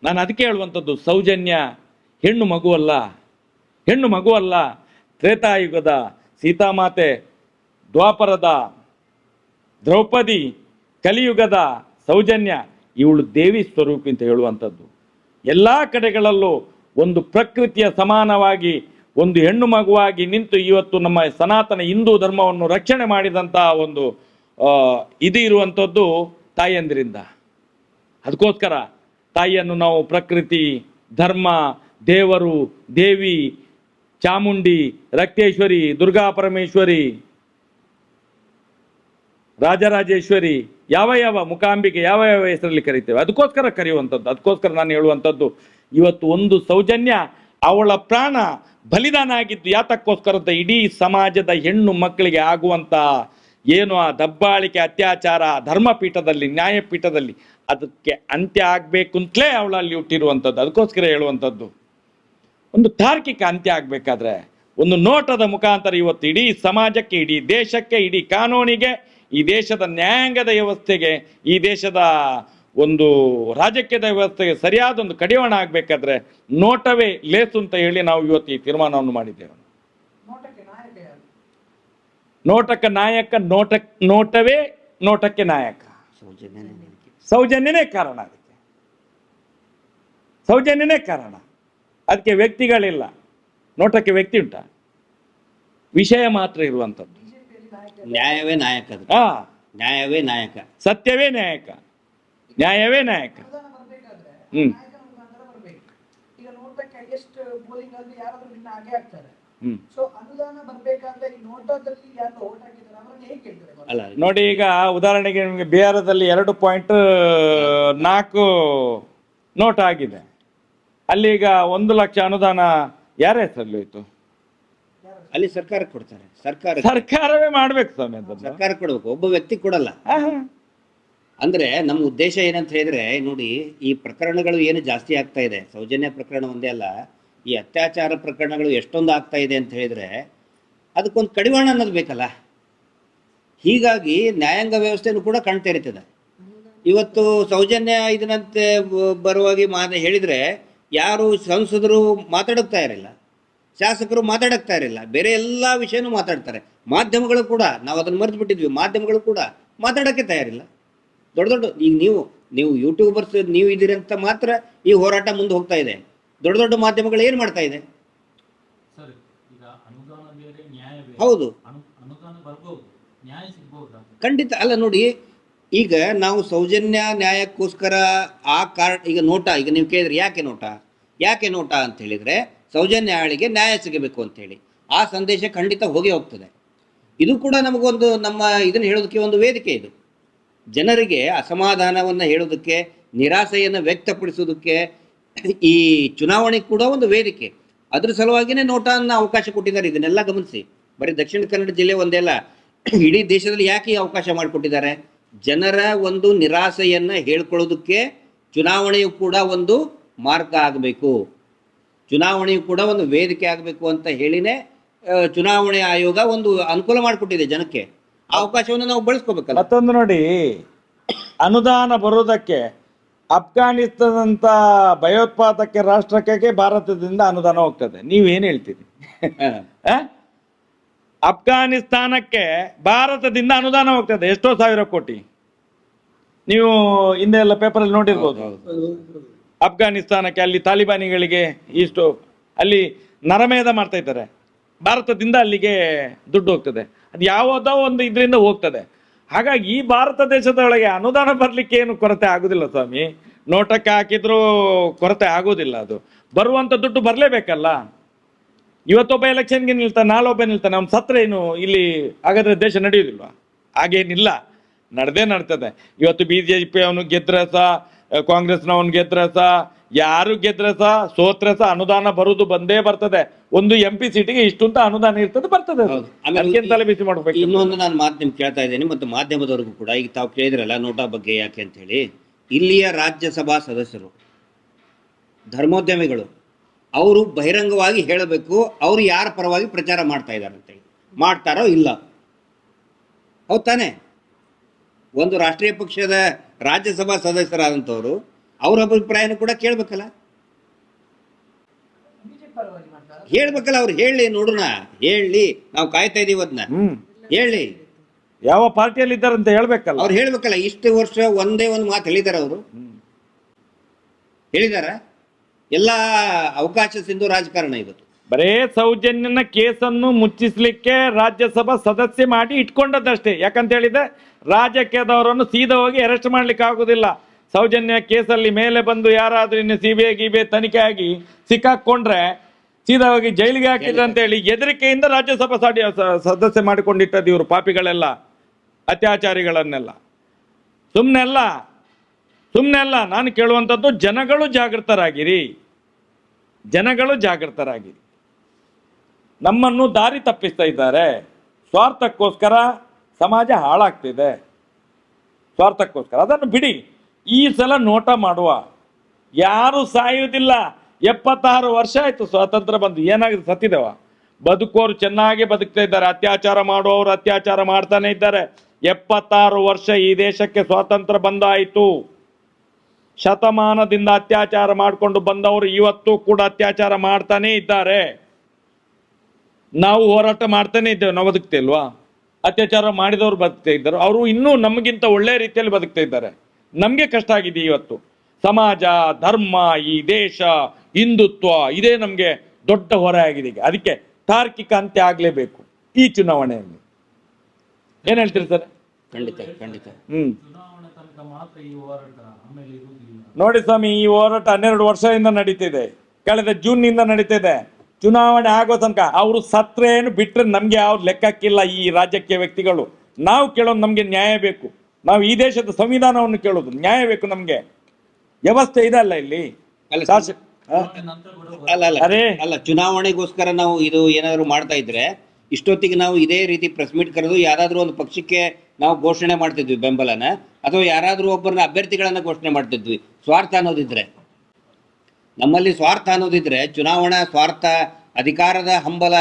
ನಾನು ಅದಕ್ಕೆ ಹೇಳುವಂಥದ್ದು, ಸೌಜನ್ಯ ಹೆಣ್ಣು ಮಗುವಲ್ಲ ಹೆಣ್ಣು ಮಗುವಲ್ಲ ತ್ರೇತಾಯುಗದ ಸೀತಾಮಾತೆ ದ್ವಾಪರದ ದ್ರೌಪದಿ, ಕಲಿಯುಗದ ಸೌಜನ್ಯ. ಇವಳು ದೇವಿ ಸ್ವರೂಪಿ ಅಂತ ಹೇಳುವಂಥದ್ದು. ಎಲ್ಲ ಕಡೆಗಳಲ್ಲೂ ಒಂದು ಪ್ರಕೃತಿಯ ಸಮಾನವಾಗಿ, ಒಂದು ಹೆಣ್ಣು ಮಗುವಾಗಿ ನಿಂತು ಇವತ್ತು ನಮ್ಮ ಸನಾತನ ಹಿಂದೂ ಧರ್ಮವನ್ನು ರಕ್ಷಣೆ ಮಾಡಿದಂತಹ ಒಂದು ಇದು ಇರುವಂಥದ್ದು ತಾಯಿಯಂದಿರಿಂದ. ಅದಕ್ಕೋಸ್ಕರ ತಾಯಿಯನ್ನು ನಾವು ಪ್ರಕೃತಿ, ಧರ್ಮ, ದೇವರು, ದೇವಿ, ಚಾಮುಂಡಿ, ರಕ್ತೇಶ್ವರಿ ದುರ್ಗಾ ಪರಮೇಶ್ವರಿ ರಾಜರಾಜೇಶ್ವರಿ ಯಾವ ಯಾವ ಮುಖಾಂಬಿಕೆ, ಯಾವ ಯಾವ ಹೆಸರಲ್ಲಿ ಕರಿತೇವೆ? ಅದಕ್ಕೋಸ್ಕರ ಕರೆಯುವಂಥದ್ದು, ಅದಕ್ಕೋಸ್ಕರ ನಾನು ಹೇಳುವಂಥದ್ದು, ಇವತ್ತು ಒಂದು ಸೌಜನ್ಯ, ಅವಳ ಪ್ರಾಣ ಬಲಿದಾನ ಆಗಿದ್ದು ಯಾತಕ್ಕೋಸ್ಕರ ಅಂತ ಇಡೀ ಸಮಾಜದ ಹೆಣ್ಣು ಮಕ್ಕಳಿಗೆ ಆಗುವಂತ ಏನು ಆ ದಬ್ಬಾಳಿಕೆ, ಅತ್ಯಾಚಾರ, ಧರ್ಮಪೀಠದಲ್ಲಿ, ನ್ಯಾಯಪೀಠದಲ್ಲಿ, ಅದಕ್ಕೆ ಅಂತ್ಯ ಆಗಬೇಕು ಅಂತಲೇ ಅವಳಲ್ಲಿ ಹುಟ್ಟಿರುವಂಥದ್ದು. ಅದಕ್ಕೋಸ್ಕರ ಹೇಳುವಂಥದ್ದು. ಒಂದು ತಾರ್ಕಿಕ ಅಂತ್ಯ ಆಗಬೇಕಾದ್ರೆ, ಒಂದು ನೋಟದ ಮುಖಾಂತರ ಇವತ್ತು ಇಡೀ ಸಮಾಜಕ್ಕೆ, ಇಡೀ ದೇಶಕ್ಕೆ, ಇಡೀ ಕಾನೂನಿಗೆ ಈ ದೇಶದ ನ್ಯಾಯಾಂಗದ ವ್ಯವಸ್ಥೆಗೆ ಈ ದೇಶದ ಒಂದು ರಾಜಕೀಯದ ವ್ಯವಸ್ಥೆಗೆ ಸರಿಯಾದ ಒಂದು ಕಡಿವಾಣ ಆಗಬೇಕಾದ್ರೆ ನೋಟವೇ ಲೇಸು ಅಂತ ಹೇಳಿ ನಾವು ಇವತ್ತು ಈ ತೀರ್ಮಾನವನ್ನು ಮಾಡಿದ್ದೇವೆ. ನೋಟಕ್ಕೆ ನಾಯಕ ನೋಟ ನೋಟವೇ ನೋಟಕ್ಕೆ ನಾಯಕ. ಸೌಜನ್ಯನೇ. ಸೌಜನ್ಯನೇ ಕಾರಣ ಅದಕ್ಕೆ. ಸೌಜನ್ಯನೇ ಕಾರಣ. ಅದಕ್ಕೆ ವ್ಯಕ್ತಿಗಳಿಲ್ಲ. ನೋಟಕ್ಕೆ ವ್ಯಕ್ತಿ ಉಂಟ. ವಿಷಯ ಮಾತ್ರ ಇರುವಂಥದ್ದು. ನ್ಯಾಯವೇ ನಾಯಕ ಅದು. ನ್ಯಾಯವೇ ನಾಯಕ. ಸತ್ಯವೇ ನಾಯಕ. ನ್ಯಾಯವೇ ನಾಯಕ. ಅನುದಾನ ಬರ್ಬೇಕಾದ್ರೆ ಹ್ಮ್. ನಾಯಕನ ಮುಖಾಂತರ ಬರ್ಬೇಕು. ಈಗ ನೋಟಕ್ಕೆ ಹೈಯೆಸ್ಟ್ ಪೋಲಿಂಗ್ ಅಲ್ಲಿ ಯಾರಾದ್ರೂ ಇನ್ನ ಹಾಗೆ ಆಗ್ತಾರೆ. ಹ್ಮ್. ಸೊ ಅನುದಾನ ಬರ್ಬೇಕಾದ್ರೆ ಈ ನೋಟದಲ್ಲಿ ಯಾರು ಓಟ್ ಹಾಕಿದ್ದಾರೆ ಅವರನ್ನ ಹೇಗೆ ಕೇಳ್ತಾರೆ ಅಲ್ಲ ನೋಡಿ ಈಗ ಉದಾಹರಣೆಗೆ ನಿಮಗೆ ಬಿಹಾರದಲ್ಲಿ ಎರಡು ಪಾಯಿಂಟ್ ನಾಲ್ಕು ನೋಟ್ ಆಗಿದೆ. ಅಲ್ಲಿ ಈಗ ಒಂದು ಲಕ್ಷ ಅನುದಾನ ಯಾರ ಹೆಸರಲ್ಲಿ ಹೋಯ್ತು ಅಲ್ಲಿ ಸರ್ಕಾರ ಕೊಡ್ತಾರೆ. ಸರ್ಕಾರ ಸರ್ಕಾರವೇ ಮಾಡ್ಬೇಕು ಸ್ವಾಮಿ ಅದನ್ನು ಸರ್ಕಾರ ಕೊಡ್ಬೇಕು. ಒಬ್ಬ ವ್ಯಕ್ತಿ ಕೊಡಲ್ಲ. ಆಹಾ. ಅಂದ್ರೆ ನಮ್ಮ ಉದ್ದೇಶ ಏನಂತ ಹೇಳಿದ್ರೆ ನೋಡಿ ಈ ಪ್ರಕರಣಗಳು ಏನು ಜಾಸ್ತಿ ಆಗ್ತಾ ಇದೆ. ಸೌಜನ್ಯ ಪ್ರಕರಣ ಒಂದೇ ಅಲ್ಲ. ಈ ಅತ್ಯಾಚಾರ ಪ್ರಕರಣಗಳು ಎಷ್ಟೊಂದು ಆಗ್ತಾ ಇದೆ ಅಂತ ಹೇಳಿದ್ರೆ ಅದಕ್ಕೊಂದು ಕಡಿವಾಣ ಅನ್ನೋದು ಬೇಕಲ್ಲ. ಹೀಗಾಗಿ ನ್ಯಾಯಾಂಗ ವ್ಯವಸ್ಥೆನೂ ಕೂಡ ಕಾಣ್ತಾ ಇರ್ತದೆ. ಇವತ್ತು ಸೌಜನ್ಯ ಇದನ್ನಂತೆ ಬ- ಬರುವಾಗಿ ಮಾ ಹೇಳಿದ್ರೆ ಯಾರು ಸಂಸದರು ಮಾತಾಡುತ್ತಾ ಇರಲಿಲ್ಲ. ಶಾಸಕರು ಮಾತಾಡಕ್ತಾ ಇರಲಿಲ್ಲ. ಬೇರೆ ಎಲ್ಲ ವಿಷಯನೂ ಮಾತಾಡ್ತಾರೆ. ಮಾಧ್ಯಮಗಳು ಕೂಡ ನಾವು ಅದನ್ನು ಮರೆತು ಬಿಟ್ಟಿದ್ವಿ. ಮಾಧ್ಯಮಗಳು ಕೂಡ ಮಾತಾಡೋಕ್ಕೆ ತಯಾರಿಲ್ಲ. ದೊಡ್ಡ ದೊಡ್ಡ ಈಗ ನೀವು ನೀವು ಯೂಟ್ಯೂಬರ್ಸ್ ನೀವು ಇದ್ದೀರಿ ಅಂತ ಮಾತ್ರ ಈ ಹೋರಾಟ ಮುಂದೆ ಹೋಗ್ತಾ ಇದೆ. ದೊಡ್ಡ ದೊಡ್ಡ ಮಾಧ್ಯಮಗಳು ಏನು ಮಾಡ್ತಾ ಇದೆ? ಹೌದು. ಖಂಡಿತ ಅಲ್ಲ ನೋಡಿ ಈಗ ನಾವು ಸೌಜನ್ಯ ನ್ಯಾಯಕ್ಕೋಸ್ಕರ ಆ ಕಾರಣ ಈಗ ನೋಟ ಈಗ ನೀವು ಕೇಳಿದ್ರೆ ಯಾಕೆ ನೋಟ? ಯಾಕೆ ನೋಟ ಅಂತ ಹೇಳಿದ್ರೆ ಸೌಜನ್ಯ ಆಳಿಗೆ ನ್ಯಾಯ ಸಿಗಬೇಕು ಅಂತ ಹೇಳಿ ಆ ಸಂದೇಶ ಖಂಡಿತ ಹೋಗಿ ಹೋಗ್ತದೆ. ಇದು ಕೂಡ ನಮಗೊಂದು ನಮ್ಮ ಇದನ್ನು ಹೇಳೋದಕ್ಕೆ ಒಂದು ವೇದಿಕೆ ಇದು. ಜನರಿಗೆ ಅಸಮಾಧಾನವನ್ನು ಹೇಳೋದಕ್ಕೆ, ನಿರಾಸೆಯನ್ನು ವ್ಯಕ್ತಪಡಿಸೋದಕ್ಕೆ ಈ ಚುನಾವಣೆ ಕೂಡ ಒಂದು ವೇದಿಕೆ. ಅದ್ರ ಸಲುವಾಗಿನೇ ನೋಟವನ್ನು ಅವಕಾಶ ಕೊಟ್ಟಿದ್ದಾರೆ. ಇದನ್ನೆಲ್ಲ ಗಮನಿಸಿ. ಬರೀ ದಕ್ಷಿಣ ಕನ್ನಡ ಜಿಲ್ಲೆ ಒಂದೇ ಅಲ್ಲ, ಇಡೀ ದೇಶದಲ್ಲಿ ಯಾಕೆ ಈ ಅವಕಾಶ ಮಾಡಿಕೊಟ್ಟಿದ್ದಾರೆ? ಜನರ ಒಂದು ನಿರಾಸೆಯನ್ನು ಹೇಳ್ಕೊಳ್ಳೋದಕ್ಕೆ ಚುನಾವಣೆಯು ಕೂಡ ಒಂದು ಮಾರ್ಗ ಆಗಬೇಕು. ಚುನಾವಣೆಯು ಕೂಡ ಒಂದು ವೇದಿಕೆ ಆಗಬೇಕು ಅಂತ ಹೇಳಿನೇ ಚುನಾವಣೆ ಆಯೋಗ ಒಂದು ಅನುಕೂಲ ಮಾಡಿಕೊಟ್ಟಿದೆ ಜನಕ್ಕೆ. ಆ ಅವಕಾಶವನ್ನು ನಾವು ಬಳಸ್ಕೋಬೇಕಲ್ಲ. ಮತ್ತೊಂದು ನೋಡಿ ಅನುದಾನ ಬರೋದಕ್ಕೆ ಅಫ್ಘಾನಿಸ್ತಾನದಂತ ಭಯೋತ್ಪಾದಕ ರಾಷ್ಟ್ರಕ್ಕೆ ಭಾರತದಿಂದ ಅನುದಾನ ಹೋಗ್ತದೆ. ನೀವೇನು ಹೇಳ್ತೀರಿ? ಅಫ್ಘಾನಿಸ್ತಾನಕ್ಕೆ ಭಾರತದಿಂದ ಅನುದಾನ ಹೋಗ್ತದೆ. ಎಷ್ಟೋ ಸಾವಿರ ಕೋಟಿ. ನೀವು ಹಿಂದೆ ಎಲ್ಲ ಪೇಪರಲ್ಲಿ ನೋಡಿರ್ಬೋದು. ಅಫ್ಘಾನಿಸ್ತಾನಕ್ಕೆ ಅಲ್ಲಿ ತಾಲಿಬಾನಿಗಳಿಗೆ ಇಷ್ಟು ಅಲ್ಲಿ ನರಮೇಧ ಮಾಡ್ತಾ ಇದ್ದಾರೆ. ಭಾರತದಿಂದ ಅಲ್ಲಿಗೆ ದುಡ್ಡು ಹೋಗ್ತದೆ. ಅದು ಯಾವುದೋ ಒಂದು ಇದರಿಂದ ಹೋಗ್ತದೆ. ಹಾಗಾಗಿ ಈ ಭಾರತ ದೇಶದೊಳಗೆ ಅನುದಾನ ಬರಲಿಕ್ಕೆ ಏನು ಕೊರತೆ ಆಗುದಿಲ್ಲ ಸ್ವಾಮಿ. ನೋಟಕ್ಕೆ ಹಾಕಿದ್ರೂ ಕೊರತೆ ಆಗೋದಿಲ್ಲ ಅದು. ಬರುವಂತ ದುಡ್ಡು ಬರಲೇಬೇಕಲ್ಲ. ಇವತ್ತೊಬ್ಬ ಎಲೆಕ್ಷನ್ಗೆ ನಿಲ್ತಾನೆ ನಾಳೊಬ್ಬ ನಿಲ್ತಾನೆ ನಮ್ಮ ಸತ್ರ ಏನು ಇಲ್ಲಿ ಹಾಗಾದ್ರೆ ದೇಶ ನಡೆಯುವುದಿಲ್ವಾ ಹಾಗೇನಿಲ್ಲ. ನಡೆದೇ ನಡ್ತದೆ. ಇವತ್ತು ಬಿ ಜೆ ಪಿ ಅವನು ಗೆದ್ರೆ ಸಹ ಕಾಂಗ್ರೆಸ್ನವನು ಗೆದ್ರೆ ಸಹ ಯಾರು ಗೆದ್ರೆ ಸಹ ಸೋತ್ರೆ ಸಹ ಅನುದಾನ ಬರುವುದು ಬಂದೇ ಬರ್ತದೆ. ಒಂದು ಎಂ ಪಿ ಸೀಟಿಗೆ ಇಷ್ಟು ಅಂತ ಅನುದಾನ ಇರ್ತದೆ ಬರ್ತದೆ ತಲೆ ಬಿಸಿ ಮಾಡ್ಬೇಕು. ಇನ್ನೊಂದು ನಾನು ಮಾತು ನಿಮ್ಗೆ ಕೇಳ್ತಾ ಇದ್ದೇನೆ ಮತ್ತು ಮಾಧ್ಯಮದವರೆಗೂ ಕೂಡ ಈಗ ತಾವು ಕೇಳಿದ್ರಲ್ಲ ನೋಟಾ ಬಗ್ಗೆ ಯಾಕೆ ಅಂತ ಹೇಳಿ ಇಲ್ಲಿಯ ರಾಜ್ಯಸಭಾ ಸದಸ್ಯರು ಧರ್ಮೋದ್ಯಮಿಗಳು ಅವರು ಬಹಿರಂಗವಾಗಿ ಹೇಳಬೇಕು ಅವರು ಯಾರ ಪರವಾಗಿ ಪ್ರಚಾರ ಮಾಡ್ತಾ ಇದ್ದಾರೆ ಅಂತೇಳಿ. ಮಾಡ್ತಾರೋ ಇಲ್ಲ? ಹೌದ್ ತಾನೆ? ಒಂದು ರಾಷ್ಟ್ರೀಯ ಪಕ್ಷದ ರಾಜ್ಯಸಭಾ ಸದಸ್ಯರಾದಂಥವ್ರು ಅವ್ರ ಅಭಿಪ್ರಾಯನೂ ಕೂಡ ಕೇಳಬೇಕಲ್ಲ? ಹೇಳ್ಬೇಕಲ್ಲ ಅವ್ರು ಹೇಳಿ ನೋಡೋಣ ಹೇಳಿ. ನಾವು ಕಾಯ್ತಾ ಇದೀವಿ ಅದನ್ನ ಹೇಳಿ. ಯಾವ ಪಾರ್ಟಿಯಲ್ಲಿ ಇದ್ದಾರೆ ಅಂತ ಹೇಳ್ಬೇಕಲ್ಲ? ಅವ್ರು ಹೇಳ್ಬೇಕಲ್ಲ ಇಷ್ಟು ವರ್ಷ ಒಂದೇ ಒಂದು ಮಾತು ಹೇಳಿದಾರ ಅವರು. ಹೇಳಿದಾರ? ಎಲ್ಲ ಅವಕಾಶ ಸಿಂಧು ರಾಜಕಾರಣ ಇದು ಬರೇ ಸೌಜನ್ಯನ ಕೇಸನ್ನು ಮುಚ್ಚಿಸ್ಲಿಕ್ಕೆ ರಾಜ್ಯಸಭಾ ಸದಸ್ಯ ಮಾಡಿ ಇಟ್ಕೊಂಡದ್ದಷ್ಟೇ. ಯಾಕಂತ ಹೇಳಿದ್ರೆ ರಾಜಕೀಯದವರನ್ನು ಸೀದಾ ಹೋಗಿ ಅರೆಸ್ಟ್ ಮಾಡ್ಲಿಕ್ಕೆ ಆಗುದಿಲ್ಲ. ಸೌಜನ್ಯ ಕೇಸಲ್ಲಿ ಮೇಲೆ ಬಂದು ಯಾರಾದ್ರೂ ಇನ್ನು ಸಿ ಬಿ ಐ ಗಿಬಿ ತನಿಖೆ ಆಗಿ ಸಿಕ್ಕಾಕೊಂಡ್ರೆ ಸೀದಾ ಹೋಗಿ ಜೈಲಿಗೆ ಹಾಕಿದ್ರೆ ಅಂತ ಹೇಳಿ ಹೆದರಿಕೆಯಿಂದ ರಾಜ್ಯಸಭಾ ಸಾಡಿ- ಸದಸ್ಯ ಮಾಡಿಕೊಂಡಿಟ್ಟದ್ದು ಇವರು ಪಾಪಿಗಳೆಲ್ಲ, ಅತ್ಯಾಚಾರಿಗಳನ್ನೆಲ್ಲ. ಸುಮ್ಮನೆ ಅಲ್ಲ ಸುಮ್ಮನೆ ಅಲ್ಲ ನಾನು ಕೇಳುವಂಥದ್ದು ಜನಗಳು ಜಾಗೃತರಾಗಿರಿ. ಜನಗಳು ಜಾಗೃತರಾಗಿರಿ. ನಮ್ಮನ್ನು ದಾರಿ ತಪ್ಪಿಸ್ತಾ ಇದ್ದಾರೆ. ಸ್ವಾರ್ಥಕ್ಕೋಸ್ಕರ ಸಮಾಜ ಹಾಳಾಗ್ತಿದೆ. ಸ್ವಾರ್ಥಕ್ಕೋಸ್ಕರ. ಅದನ್ನು ಬಿಡಿ. ಈ ಸಲ ನೋಟ ಮಾಡುವ. ಯಾರು ಸಾಯುವುದಿಲ್ಲ. ಎಪ್ಪತ್ತಾರು ವರ್ಷ ಆಯಿತು ಸ್ವಾತಂತ್ರ್ಯ ಬಂದು. ಏನಾಗಿದೆ ಸತ್ತಿದವ ಬದುಕೋರು ಚೆನ್ನಾಗಿ ಬದುಕ್ತಾ ಇದ್ದಾರೆ. ಅತ್ಯಾಚಾರ ಮಾಡುವವರು ಅತ್ಯಾಚಾರ ಮಾಡ್ತಾನೆ ಇದ್ದಾರೆ. ಎಪ್ಪತ್ತಾರು ವರ್ಷ ಈ ದೇಶಕ್ಕೆ ಸ್ವಾತಂತ್ರ್ಯ ಬಂದಾಯಿತು. ಶತಮಾನದಿಂದ ಅತ್ಯಾಚಾರ ಮಾಡಿಕೊಂಡು ಬಂದವರು ಇವತ್ತು ಕೂಡ ಅತ್ಯಾಚಾರ ಮಾಡ್ತಾನೇ ಇದ್ದಾರೆ. ನಾವು ಹೋರಾಟ ಮಾಡ್ತಾನೆ ಇದ್ದೇವೆ ನಾವು ಬದುಕ್ತಾ ಇಲ್ವಾ? ಅತ್ಯಾಚಾರ ಮಾಡಿದವರು ಬದುಕ್ತಾ ಇದ್ದಾರೆ. ಅವರು ಇನ್ನೂ ನಮಗಿಂತ ಒಳ್ಳೆ ರೀತಿಯಲ್ಲಿ ಬದುಕ್ತಾ ಇದ್ದಾರೆ. ನಮಗೆ ಕಷ್ಟ ಆಗಿದೆ ಇವತ್ತು. ಸಮಾಜ ಧರ್ಮ ಈ ದೇಶ ಹಿಂದುತ್ವ ಇದೇ ನಮಗೆ ದೊಡ್ಡ ಹೊರೆ ಆಗಿದೆ ಈಗ. ಅದಕ್ಕೆ ತಾರ್ಕಿಕ ಅಂತ್ಯ ಆಗಲೇಬೇಕು ಈ ಚುನಾವಣೆಯಲ್ಲಿ. ಏನ್ ಹೇಳ್ತೀರಿ ಸರ್? ಖಂಡಿತ ಖಂಡಿತ. ಹ್ಮ್. ಚುನಾವಣೆ ತನಕ ಮಾತ್ರ ಈ ಹೋರಾಟ ಆಮೇಲೆ ಇರುವುದಿಲ್ಲ ನೋಡಿ ಸ್ವಾಮಿ ಈ ಹೋರಾಟ ಹನ್ನೆರಡು ವರ್ಷದಿಂದ ನಡೀತಿದೆ. ಕಳೆದ ಜೂನ್ನಿಂದ ನಡೀತಿದೆ. ಚುನಾವಣೆ ಆಗೋ ತನಕ ಅವರು ಸತ್ರೇನು ಏನು ನಮಗೆ ನಮ್ಗೆ ಯಾವ ಲೆಕ್ಕಕ್ಕಿಲ್ಲ ಈ ರಾಜ್ಯಕ್ಕೆ ವ್ಯಕ್ತಿಗಳು. ನಾವು ಕೇಳೋದು ನಮ್ಗೆ ನ್ಯಾಯ ಬೇಕು. ನಾವು ಈ ದೇಶದ ಸಂವಿಧಾನವನ್ನು ಕೇಳೋದು ನ್ಯಾಯ ಬೇಕು ನಮ್ಗೆ. ವ್ಯವಸ್ಥೆ ಇದೆ ಅಲ್ಲ ಇಲ್ಲಿ? ಅಲ್ಲ, ಅಲ್ಲ. ಅಲ್ಲ. ಚುನಾವಣೆಗೋಸ್ಕರ ನಾವು ಇದು ಏನಾದ್ರು ಮಾಡ್ತಾ ಇದ್ರೆ ಇಷ್ಟೊತ್ತಿಗೆ ನಾವು ಇದೇ ರೀತಿ ಪ್ರೆಸ್ ಮೀಟ್ ಕರೆದು ಯಾರಾದ್ರೂ ಒಂದು ಪಕ್ಷಕ್ಕೆ ನಾವು ಘೋಷಣೆ ಮಾಡ್ತಿದ್ವಿ ಬೆಂಬಲನ ಅಥವಾ ಯಾರಾದ್ರೂ ಒಬ್ಬರನ್ನ ಅಭ್ಯರ್ಥಿಗಳನ್ನ ಘೋಷಣೆ ಮಾಡ್ತಿದ್ವಿ ಸ್ವಾರ್ಥ ಅನ್ನೋದಿದ್ರೆ. ನಮ್ಮಲ್ಲಿ ಸ್ವಾರ್ಥ ಅನ್ನೋದಿದ್ರೆ ಚುನಾವಣಾ ಸ್ವಾರ್ಥ ಅಧಿಕಾರದ ಹಂಬಲ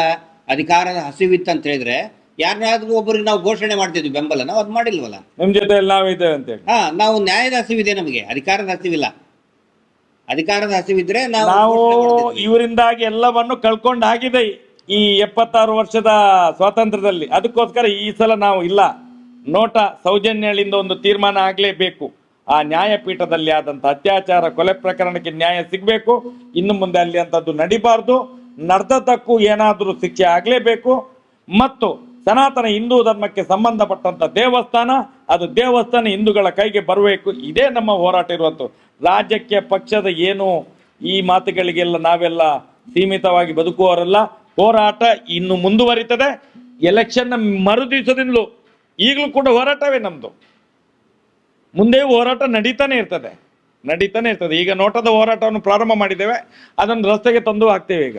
ಅಧಿಕಾರದ ಹಸಿವಿತ್ತು ಅಂತ ಹೇಳಿದ್ರೆ ಯಾರನ್ನಾದ್ರೂ ಒಬ್ಬರಿಗೆ ನಾವು ಘೋಷಣೆ ಮಾಡ್ತಿದ್ವಿ ಬೆಂಬಲ ನಾವು ಅದು ಮಾಡಿಲ್ವಲ್ಲ? ನಿಮ್ ಜೊತೆ ನಾವಿದ್ದೇವೆ ಅಂತೇಳಿ ಹಾ ನಾವು ನ್ಯಾಯದ ಹಸಿವಿದೆ ನಮಗೆ ಅಧಿಕಾರದ ಹಸಿವಿಲ್ಲ. ಅಧಿಕಾರದ ಹಸಿವಿದ್ರೆ ನಾವು ನಾವು. ಇವರಿಂದಾಗಿ ಎಲ್ಲವನ್ನು ಕಳ್ಕೊಂಡಾಗಿದೆ ಈ ಎಪ್ಪತ್ತಾರು ವರ್ಷದ ಸ್ವಾತಂತ್ರ್ಯದಲ್ಲಿ. ಅದಕ್ಕೋಸ್ಕರ ಈ ಸಲ ನಾವು ಇಲ್ಲ. ನೋಟ ಸೌಜನ್ಯಗಳಿಂದ ಒಂದು ತೀರ್ಮಾನ ಆಗಲೇಬೇಕು. ಆ ನ್ಯಾಯಪೀಠದಲ್ಲಿ ಆದಂತ ಅತ್ಯಾಚಾರ ಕೊಲೆ ಪ್ರಕರಣಕ್ಕೆ ನ್ಯಾಯ ಸಿಗಬೇಕು. ಇನ್ನು ಮುಂದೆ ಅಲ್ಲಿ ಅಂತದ್ದು ನಡಿಬಾರ್ದು. ನಡೆದದ್ದಕ್ಕೂ ಏನಾದರೂ ಶಿಕ್ಷೆ ಆಗಲೇಬೇಕು. ಮತ್ತು ಸನಾತನ ಹಿಂದೂ ಧರ್ಮಕ್ಕೆ ಸಂಬಂಧಪಟ್ಟಂತ ದೇವಸ್ಥಾನ, ಅದು ದೇವಸ್ಥಾನ ಹಿಂದೂಗಳ ಕೈಗೆ ಬರಬೇಕು. ಇದೇ ನಮ್ಮ ಹೋರಾಟ ಇರುವಂತ ರಾಜ್ಯಕ್ಕೆ, ಪಕ್ಷದ ಏನು ಈ ಮಾತುಗಳಿಗೆಲ್ಲ ನಾವೆಲ್ಲ ಸೀಮಿತವಾಗಿ ಬದುಕುವವರಲ್ಲ. ಹೋರಾಟ ಇನ್ನು ಮುಂದುವರಿತದೆ. ಎಲೆಕ್ಷನ್ ಮರುದಿವಸದಿಂದಲೂ ಈಗಲೂ ಕೂಡ ಹೋರಾಟವೇ ನಮ್ದು. ಮುಂದೆಯೂ ಹೋರಾಟ ನಡೀತಾನೆ ಇರ್ತದೆ. ನಡೀತಾನೆ ಇರ್ತದೆ. ಈಗ ನೋಟದ ಹೋರಾಟವನ್ನು ಪ್ರಾರಂಭ ಮಾಡಿದ್ದೇವೆ. ಅದನ್ನು ರಸ್ತೆಗೆ ತಂದು ಹಾಕ್ತೇವೆ ಈಗ.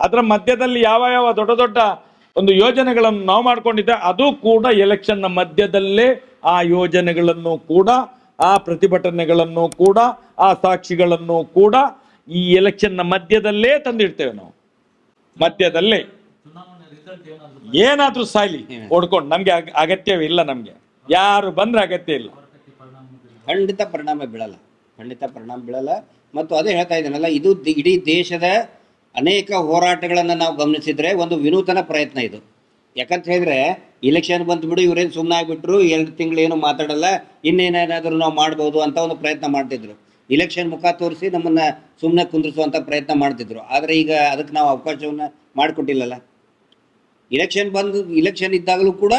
ಅದರ ಮಧ್ಯದಲ್ಲಿ ಯಾವ ಯಾವ ದೊಡ್ಡ ದೊಡ್ಡ ಒಂದು ಯೋಜನೆಗಳನ್ನು ನಾವು ಮಾಡಿಕೊಂಡಿದ್ದೆ ಅದು ಕೂಡ ಎಲೆಕ್ಷನ್ನ ಮಧ್ಯದಲ್ಲೇ ಆ ಯೋಜನೆಗಳನ್ನು ಕೂಡ ಆ ಪ್ರತಿಭಟನೆಗಳನ್ನು ಕೂಡ ಆ ಸಾಕ್ಷಿಗಳನ್ನು ಕೂಡ ಈ ಎಲೆಕ್ಷನ್ನ ಮಧ್ಯದಲ್ಲೇ ತಂದಿಡ್ತೇವೆ ನಾವು. ಮಧ್ಯದಲ್ಲೇ. ಏನಾದರೂ ಸಾಯ್ಲಿ. ಹೊಡ್ಕೊಂಡು ನಮಗೆ ಅಗ- ಅಗತ್ಯವಿಲ್ಲ ನಮಗೆ. ಯಾರು ಬಂದ್ರೆ ಅಗತ್ಯ ಇಲ್ಲ. ಖಂಡಿತ ಪರಿಣಾಮ ಬೀಳಲ್ಲ. ಖಂಡಿತ ಪರಿಣಾಮ ಬೀಳಲ್ಲ. ಮತ್ತು ಅದೇ ಹೇಳ್ತಾ ಇದ್ದೀನಲ್ಲ, ಇದು ಇಡೀ ದೇಶದ ಅನೇಕ ಹೋರಾಟಗಳನ್ನು ನಾವು ಗಮನಿಸಿದರೆ ಒಂದು ವಿನೂತನ ಪ್ರಯತ್ನ ಇದು. ಯಾಕಂತ ಹೇಳಿದ್ರೆ ಇಲೆಕ್ಷನ್ ಬಂತು ಬಿಡು, ಇವ್ರೇನು ಸುಮ್ಮನೆ ಆಗಿಬಿಟ್ರು ಎರಡು ತಿಂಗಳು ಏನು ಮಾತಾಡಲ್ಲ, ಇನ್ನೇನೇನಾದರೂ ನಾವು ಮಾಡ್ಬೋದು ಅಂತ ಒಂದು ಪ್ರಯತ್ನ ಮಾಡ್ತಿದ್ರು. ಇಲೆಕ್ಷನ್ ಮುಖ ತೋರಿಸಿ ನಮ್ಮನ್ನು ಸುಮ್ಮನೆ ಕುಂದಿರಿಸುವಂಥ ಪ್ರಯತ್ನ ಮಾಡ್ತಿದ್ರು. ಆದರೆ ಈಗ ಅದಕ್ಕೆ ನಾವು ಅವಕಾಶವನ್ನು ಮಾಡಿಕೊಟ್ಟಿಲ್ಲಲ್ಲ. ಇಲೆಕ್ಷನ್ ಬಂದು ಇಲೆಕ್ಷನ್ ಇದ್ದಾಗಲೂ ಕೂಡ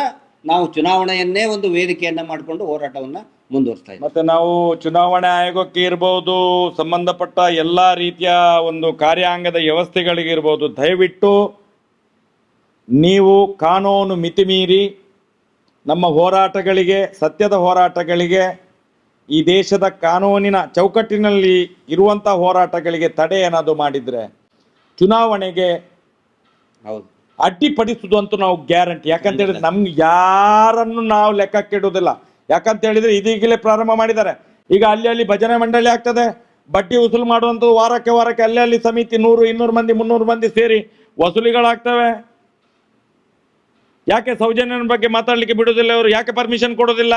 ನಾವು ಚುನಾವಣೆಯನ್ನೇ ಒಂದು ವೇದಿಕೆಯನ್ನ ಮಾಡಿಕೊಂಡು ಹೋರಾಟವನ್ನ ಮುಂದುವರಿಸ್ತಾ ಇದ್ದೀವಿ. ಮತ್ತೆ ನಾವು ಚುನಾವಣಾ ಆಯೋಗಕ್ಕೆ ಇರ್ಬೋದು ಸಂಬಂಧಪಟ್ಟ ಎಲ್ಲಾ ರೀತಿಯ ಒಂದು ಕಾರ್ಯಾಂಗದ ವ್ಯವಸ್ಥೆಗಳಿಗೆ ಇರ್ಬೋದು ದಯವಿಟ್ಟು ನೀವು ಕಾನೂನು ಮಿತಿಮೀರಿ ನಮ್ಮ ಹೋರಾಟಗಳಿಗೆ ಸತ್ಯದ ಹೋರಾಟಗಳಿಗೆ ಈ ದೇಶದ ಕಾನೂನಿನ ಚೌಕಟ್ಟಿನಲ್ಲಿ ಇರುವಂಥ ಹೋರಾಟಗಳಿಗೆ ತಡೆ ಏನಾದರೂ ಮಾಡಿದರೆ ಚುನಾವಣೆಗೆ ಹೌದು. ಅಡ್ಡಿಪಡಿಸುವುದು ಅಂತ ನಾವು ಗ್ಯಾರಂಟಿ. ಯಾಕಂತ ಹೇಳಿದ್ರೆ ನಮ್ಗೆ ಯಾರನ್ನು ನಾವು ಲೆಕ್ಕಕ್ಕೆ ಇಡುವುದಿಲ್ಲ ಯಾಕಂತ ಹೇಳಿದ್ರೆ ಇದೀಗಲೇ ಪ್ರಾರಂಭ ಮಾಡಿದ್ದಾರೆ. ಈಗ ಅಲ್ಲಿ ಅಲ್ಲಿ ಭಜನೆ ಮಂಡಳಿ ಆಗ್ತದೆ. ಬಡ್ಡಿ ವಸೂಲು ಮಾಡುವಂಥದ್ದು ವಾರಕ್ಕೆ ವಾರಕ್ಕೆ ಅಲ್ಲಿ ಅಲ್ಲಿ ಸಮಿತಿ ನೂರು, ಇನ್ನೂರು ಮಂದಿ, ಮುನ್ನೂರು ಮಂದಿ ಸೇರಿ ವಸೂಲಿಗಳಾಗ್ತವೆ. ಯಾಕೆ ಸೌಜನ್ಯನ ಬಗ್ಗೆ ಮಾತಾಡ್ಲಿಕ್ಕೆ ಬಿಡೋದಿಲ್ಲ ಅವರು? ಯಾಕೆ ಪರ್ಮಿಷನ್ ಕೊಡೋದಿಲ್ಲ?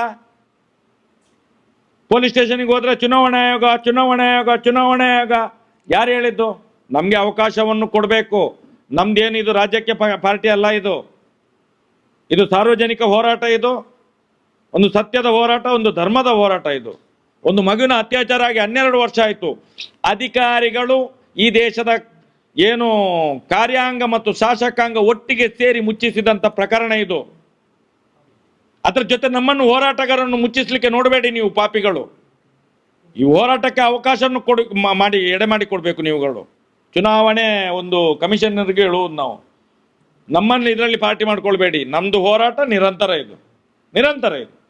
ಪೊಲೀಸ್ ಸ್ಟೇಷನ್ಗೆ ಹೋದ್ರೆ ಚುನಾವಣಾ ಆಯೋಗ ಚುನಾವಣಾ ಆಯೋಗ ಚುನಾವಣಾ ಆಯೋಗ. ಯಾರು ಹೇಳಿದ್ದು? ನಮಗೆ ಅವಕಾಶವನ್ನು ಕೊಡಬೇಕು. ನಮ್ದೇನು ಇದು ರಾಜ್ಯಕ್ಕೆ ಪಾರ್ಟಿ ಅಲ್ಲ ಇದು? ಇದು ಸಾರ್ವಜನಿಕ ಹೋರಾಟ ಇದು? ಒಂದು ಸತ್ಯದ ಹೋರಾಟ, ಒಂದು ಧರ್ಮದ ಹೋರಾಟ ಇದು. ಒಂದು ಮಗುವಿನ ಅತ್ಯಾಚಾರ ಆಗಿ ಹನ್ನೆರಡು ವರ್ಷ ಆಯಿತು. ಅಧಿಕಾರಿಗಳು ಈ ದೇಶದ ಏನು ಕಾರ್ಯಾಂಗ ಮತ್ತು ಶಾಸಕಾಂಗ ಒಟ್ಟಿಗೆ ಸೇರಿ ಮುಚ್ಚಿಸಿದಂಥ ಪ್ರಕರಣ ಇದು. ಅದರ ಜೊತೆ ನಮ್ಮನ್ನು ಹೋರಾಟಗಾರರನ್ನು ಮುಚ್ಚಿಸ್ಲಿಕ್ಕೆ ನೋಡಬೇಡಿ ನೀವು ಪಾಪಿಗಳು. ಈ ಹೋರಾಟಕ್ಕೆ ಅವಕಾಶವನ್ನು ಕೊಡು ಮಾಡಿ ಎಡೆ ಮಾಡಿ ಕೊಡಬೇಕು ನೀವುಗಳು. ಚುನಾವಣೆ ಒಂದು ಕಮಿಷನರ್ಗೆ ಹೇಳುವುದು ನಾವು. ನಮ್ಮನ್ನು ಇದರಲ್ಲಿ ಪಾರ್ಟಿ ಮಾಡ್ಕೊಳ್ಬೇಡಿ. ನಮ್ಮದು ಹೋರಾಟ ನಿರಂತರ ಇದು. ನಿರಂತರ ಇದು.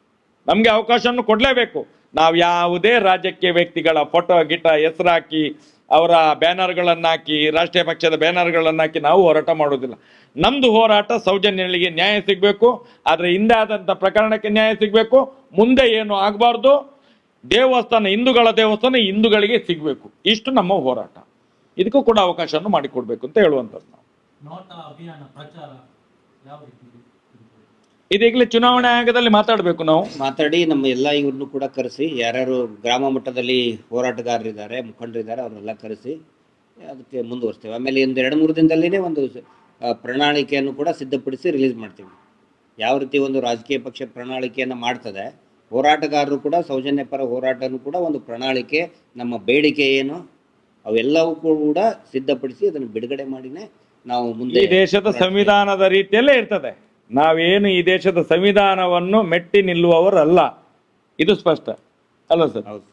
ನಮಗೆ ಅವಕಾಶವನ್ನು ಕೊಡಲೇಬೇಕು. ನಾವು ಯಾವುದೇ ರಾಜಕೀಯ ವ್ಯಕ್ತಿಗಳ ಫೋಟೋ, ಗಿಟ, ಹೆಸರಾಕಿ, ಅವರ ಬ್ಯಾನರ್ಗಳನ್ನು ಹಾಕಿ ರಾಷ್ಟ್ರೀಯ ಪಕ್ಷದ ಬ್ಯಾನರ್ಗಳನ್ನು ಹಾಕಿ ನಾವು ಹೋರಾಟ ಮಾಡೋದಿಲ್ಲ. ನಮ್ಮದು ಹೋರಾಟ ಸೌಜನ್ಯಗಳಿಗೆ ನ್ಯಾಯ ಸಿಗಬೇಕು. ಆದರೆ ಹಿಂದೆ ಆದಂಥ ಪ್ರಕರಣಕ್ಕೆ ನ್ಯಾಯ ಸಿಗಬೇಕು. ಮುಂದೆ ಏನು ಆಗಬಾರ್ದು? ದೇವಸ್ಥಾನ, ಹಿಂದೂಗಳ ದೇವಸ್ಥಾನ ಹಿಂದೂಗಳಿಗೆ ಸಿಗಬೇಕು. ಇಷ್ಟು ನಮ್ಮ ಹೋರಾಟ. ಇದಕ್ಕೂ ಕೂಡ ಅವಕಾಶವನ್ನು ಮಾಡಿಕೊಡ್ಬೇಕು ಅಂತ ಹೇಳುವಂಥದ್ದು ನಾವು. ಅಭಿಯಾನ ಪ್ರಚಾರ ಯಾವ ಇದೆ? ಇದೀಗಲೇ ಚುನಾವಣೆ ಆಯೋಗದಲ್ಲಿ ಮಾತಾಡಬೇಕು ನಾವು. ಮಾತಾಡಿ ನಮ್ಮ ಎಲ್ಲ ಇವ್ರನ್ನು ಕೂಡ ಕರೆಸಿ ಯಾರ್ಯಾರು ಗ್ರಾಮ ಮಟ್ಟದಲ್ಲಿ ಹೋರಾಟಗಾರರಿದ್ದಾರೆ ಮುಖಂಡರಿದ್ದಾರೆ ಅವರೆಲ್ಲ ಕರೆಸಿ ಅದಕ್ಕೆ ಮುಂದುವರಿಸ್ತೇವೆ. ಆಮೇಲೆ ಒಂದು ಎರಡು ಮೂರು ದಿನದಲ್ಲಿನೇ ಒಂದು ಪ್ರಣಾಳಿಕೆಯನ್ನು ಕೂಡ ಸಿದ್ಧಪಡಿಸಿ ರಿಲೀಸ್ ಮಾಡ್ತೀವಿ. ಯಾವ ರೀತಿ ಒಂದು ರಾಜಕೀಯ ಪಕ್ಷ ಪ್ರಣಾಳಿಕೆಯನ್ನು ಮಾಡ್ತದೆ ಹೋರಾಟಗಾರರು ಕೂಡ ಸೌಜನ್ಯ ಪರ ಹೋರಾಟನೂ ಕೂಡ ಒಂದು ಪ್ರಣಾಳಿಕೆ ನಮ್ಮ ಬೇಡಿಕೆ ಏನು ಅವೆಲ್ಲವೂ ಕೂಡ ಸಿದ್ಧಪಡಿಸಿ ಅದನ್ನು ಬಿಡುಗಡೆ ಮಾಡಿನೇ ನಾವು ಈ ಮುಂದೆ ದೇಶದ ಸಂವಿಧಾನದ ರೀತಿಯಲ್ಲೇ ಇರ್ತದೆ. ನಾವೇನು ಈ ದೇಶದ ಸಂವಿಧಾನವನ್ನು ಮೆಟ್ಟಿ ನಿಲ್ಲುವವರಲ್ಲ. ಇದು ಸ್ಪಷ್ಟ. ಅಲ್ಲ ಸರ್? ಹೌದು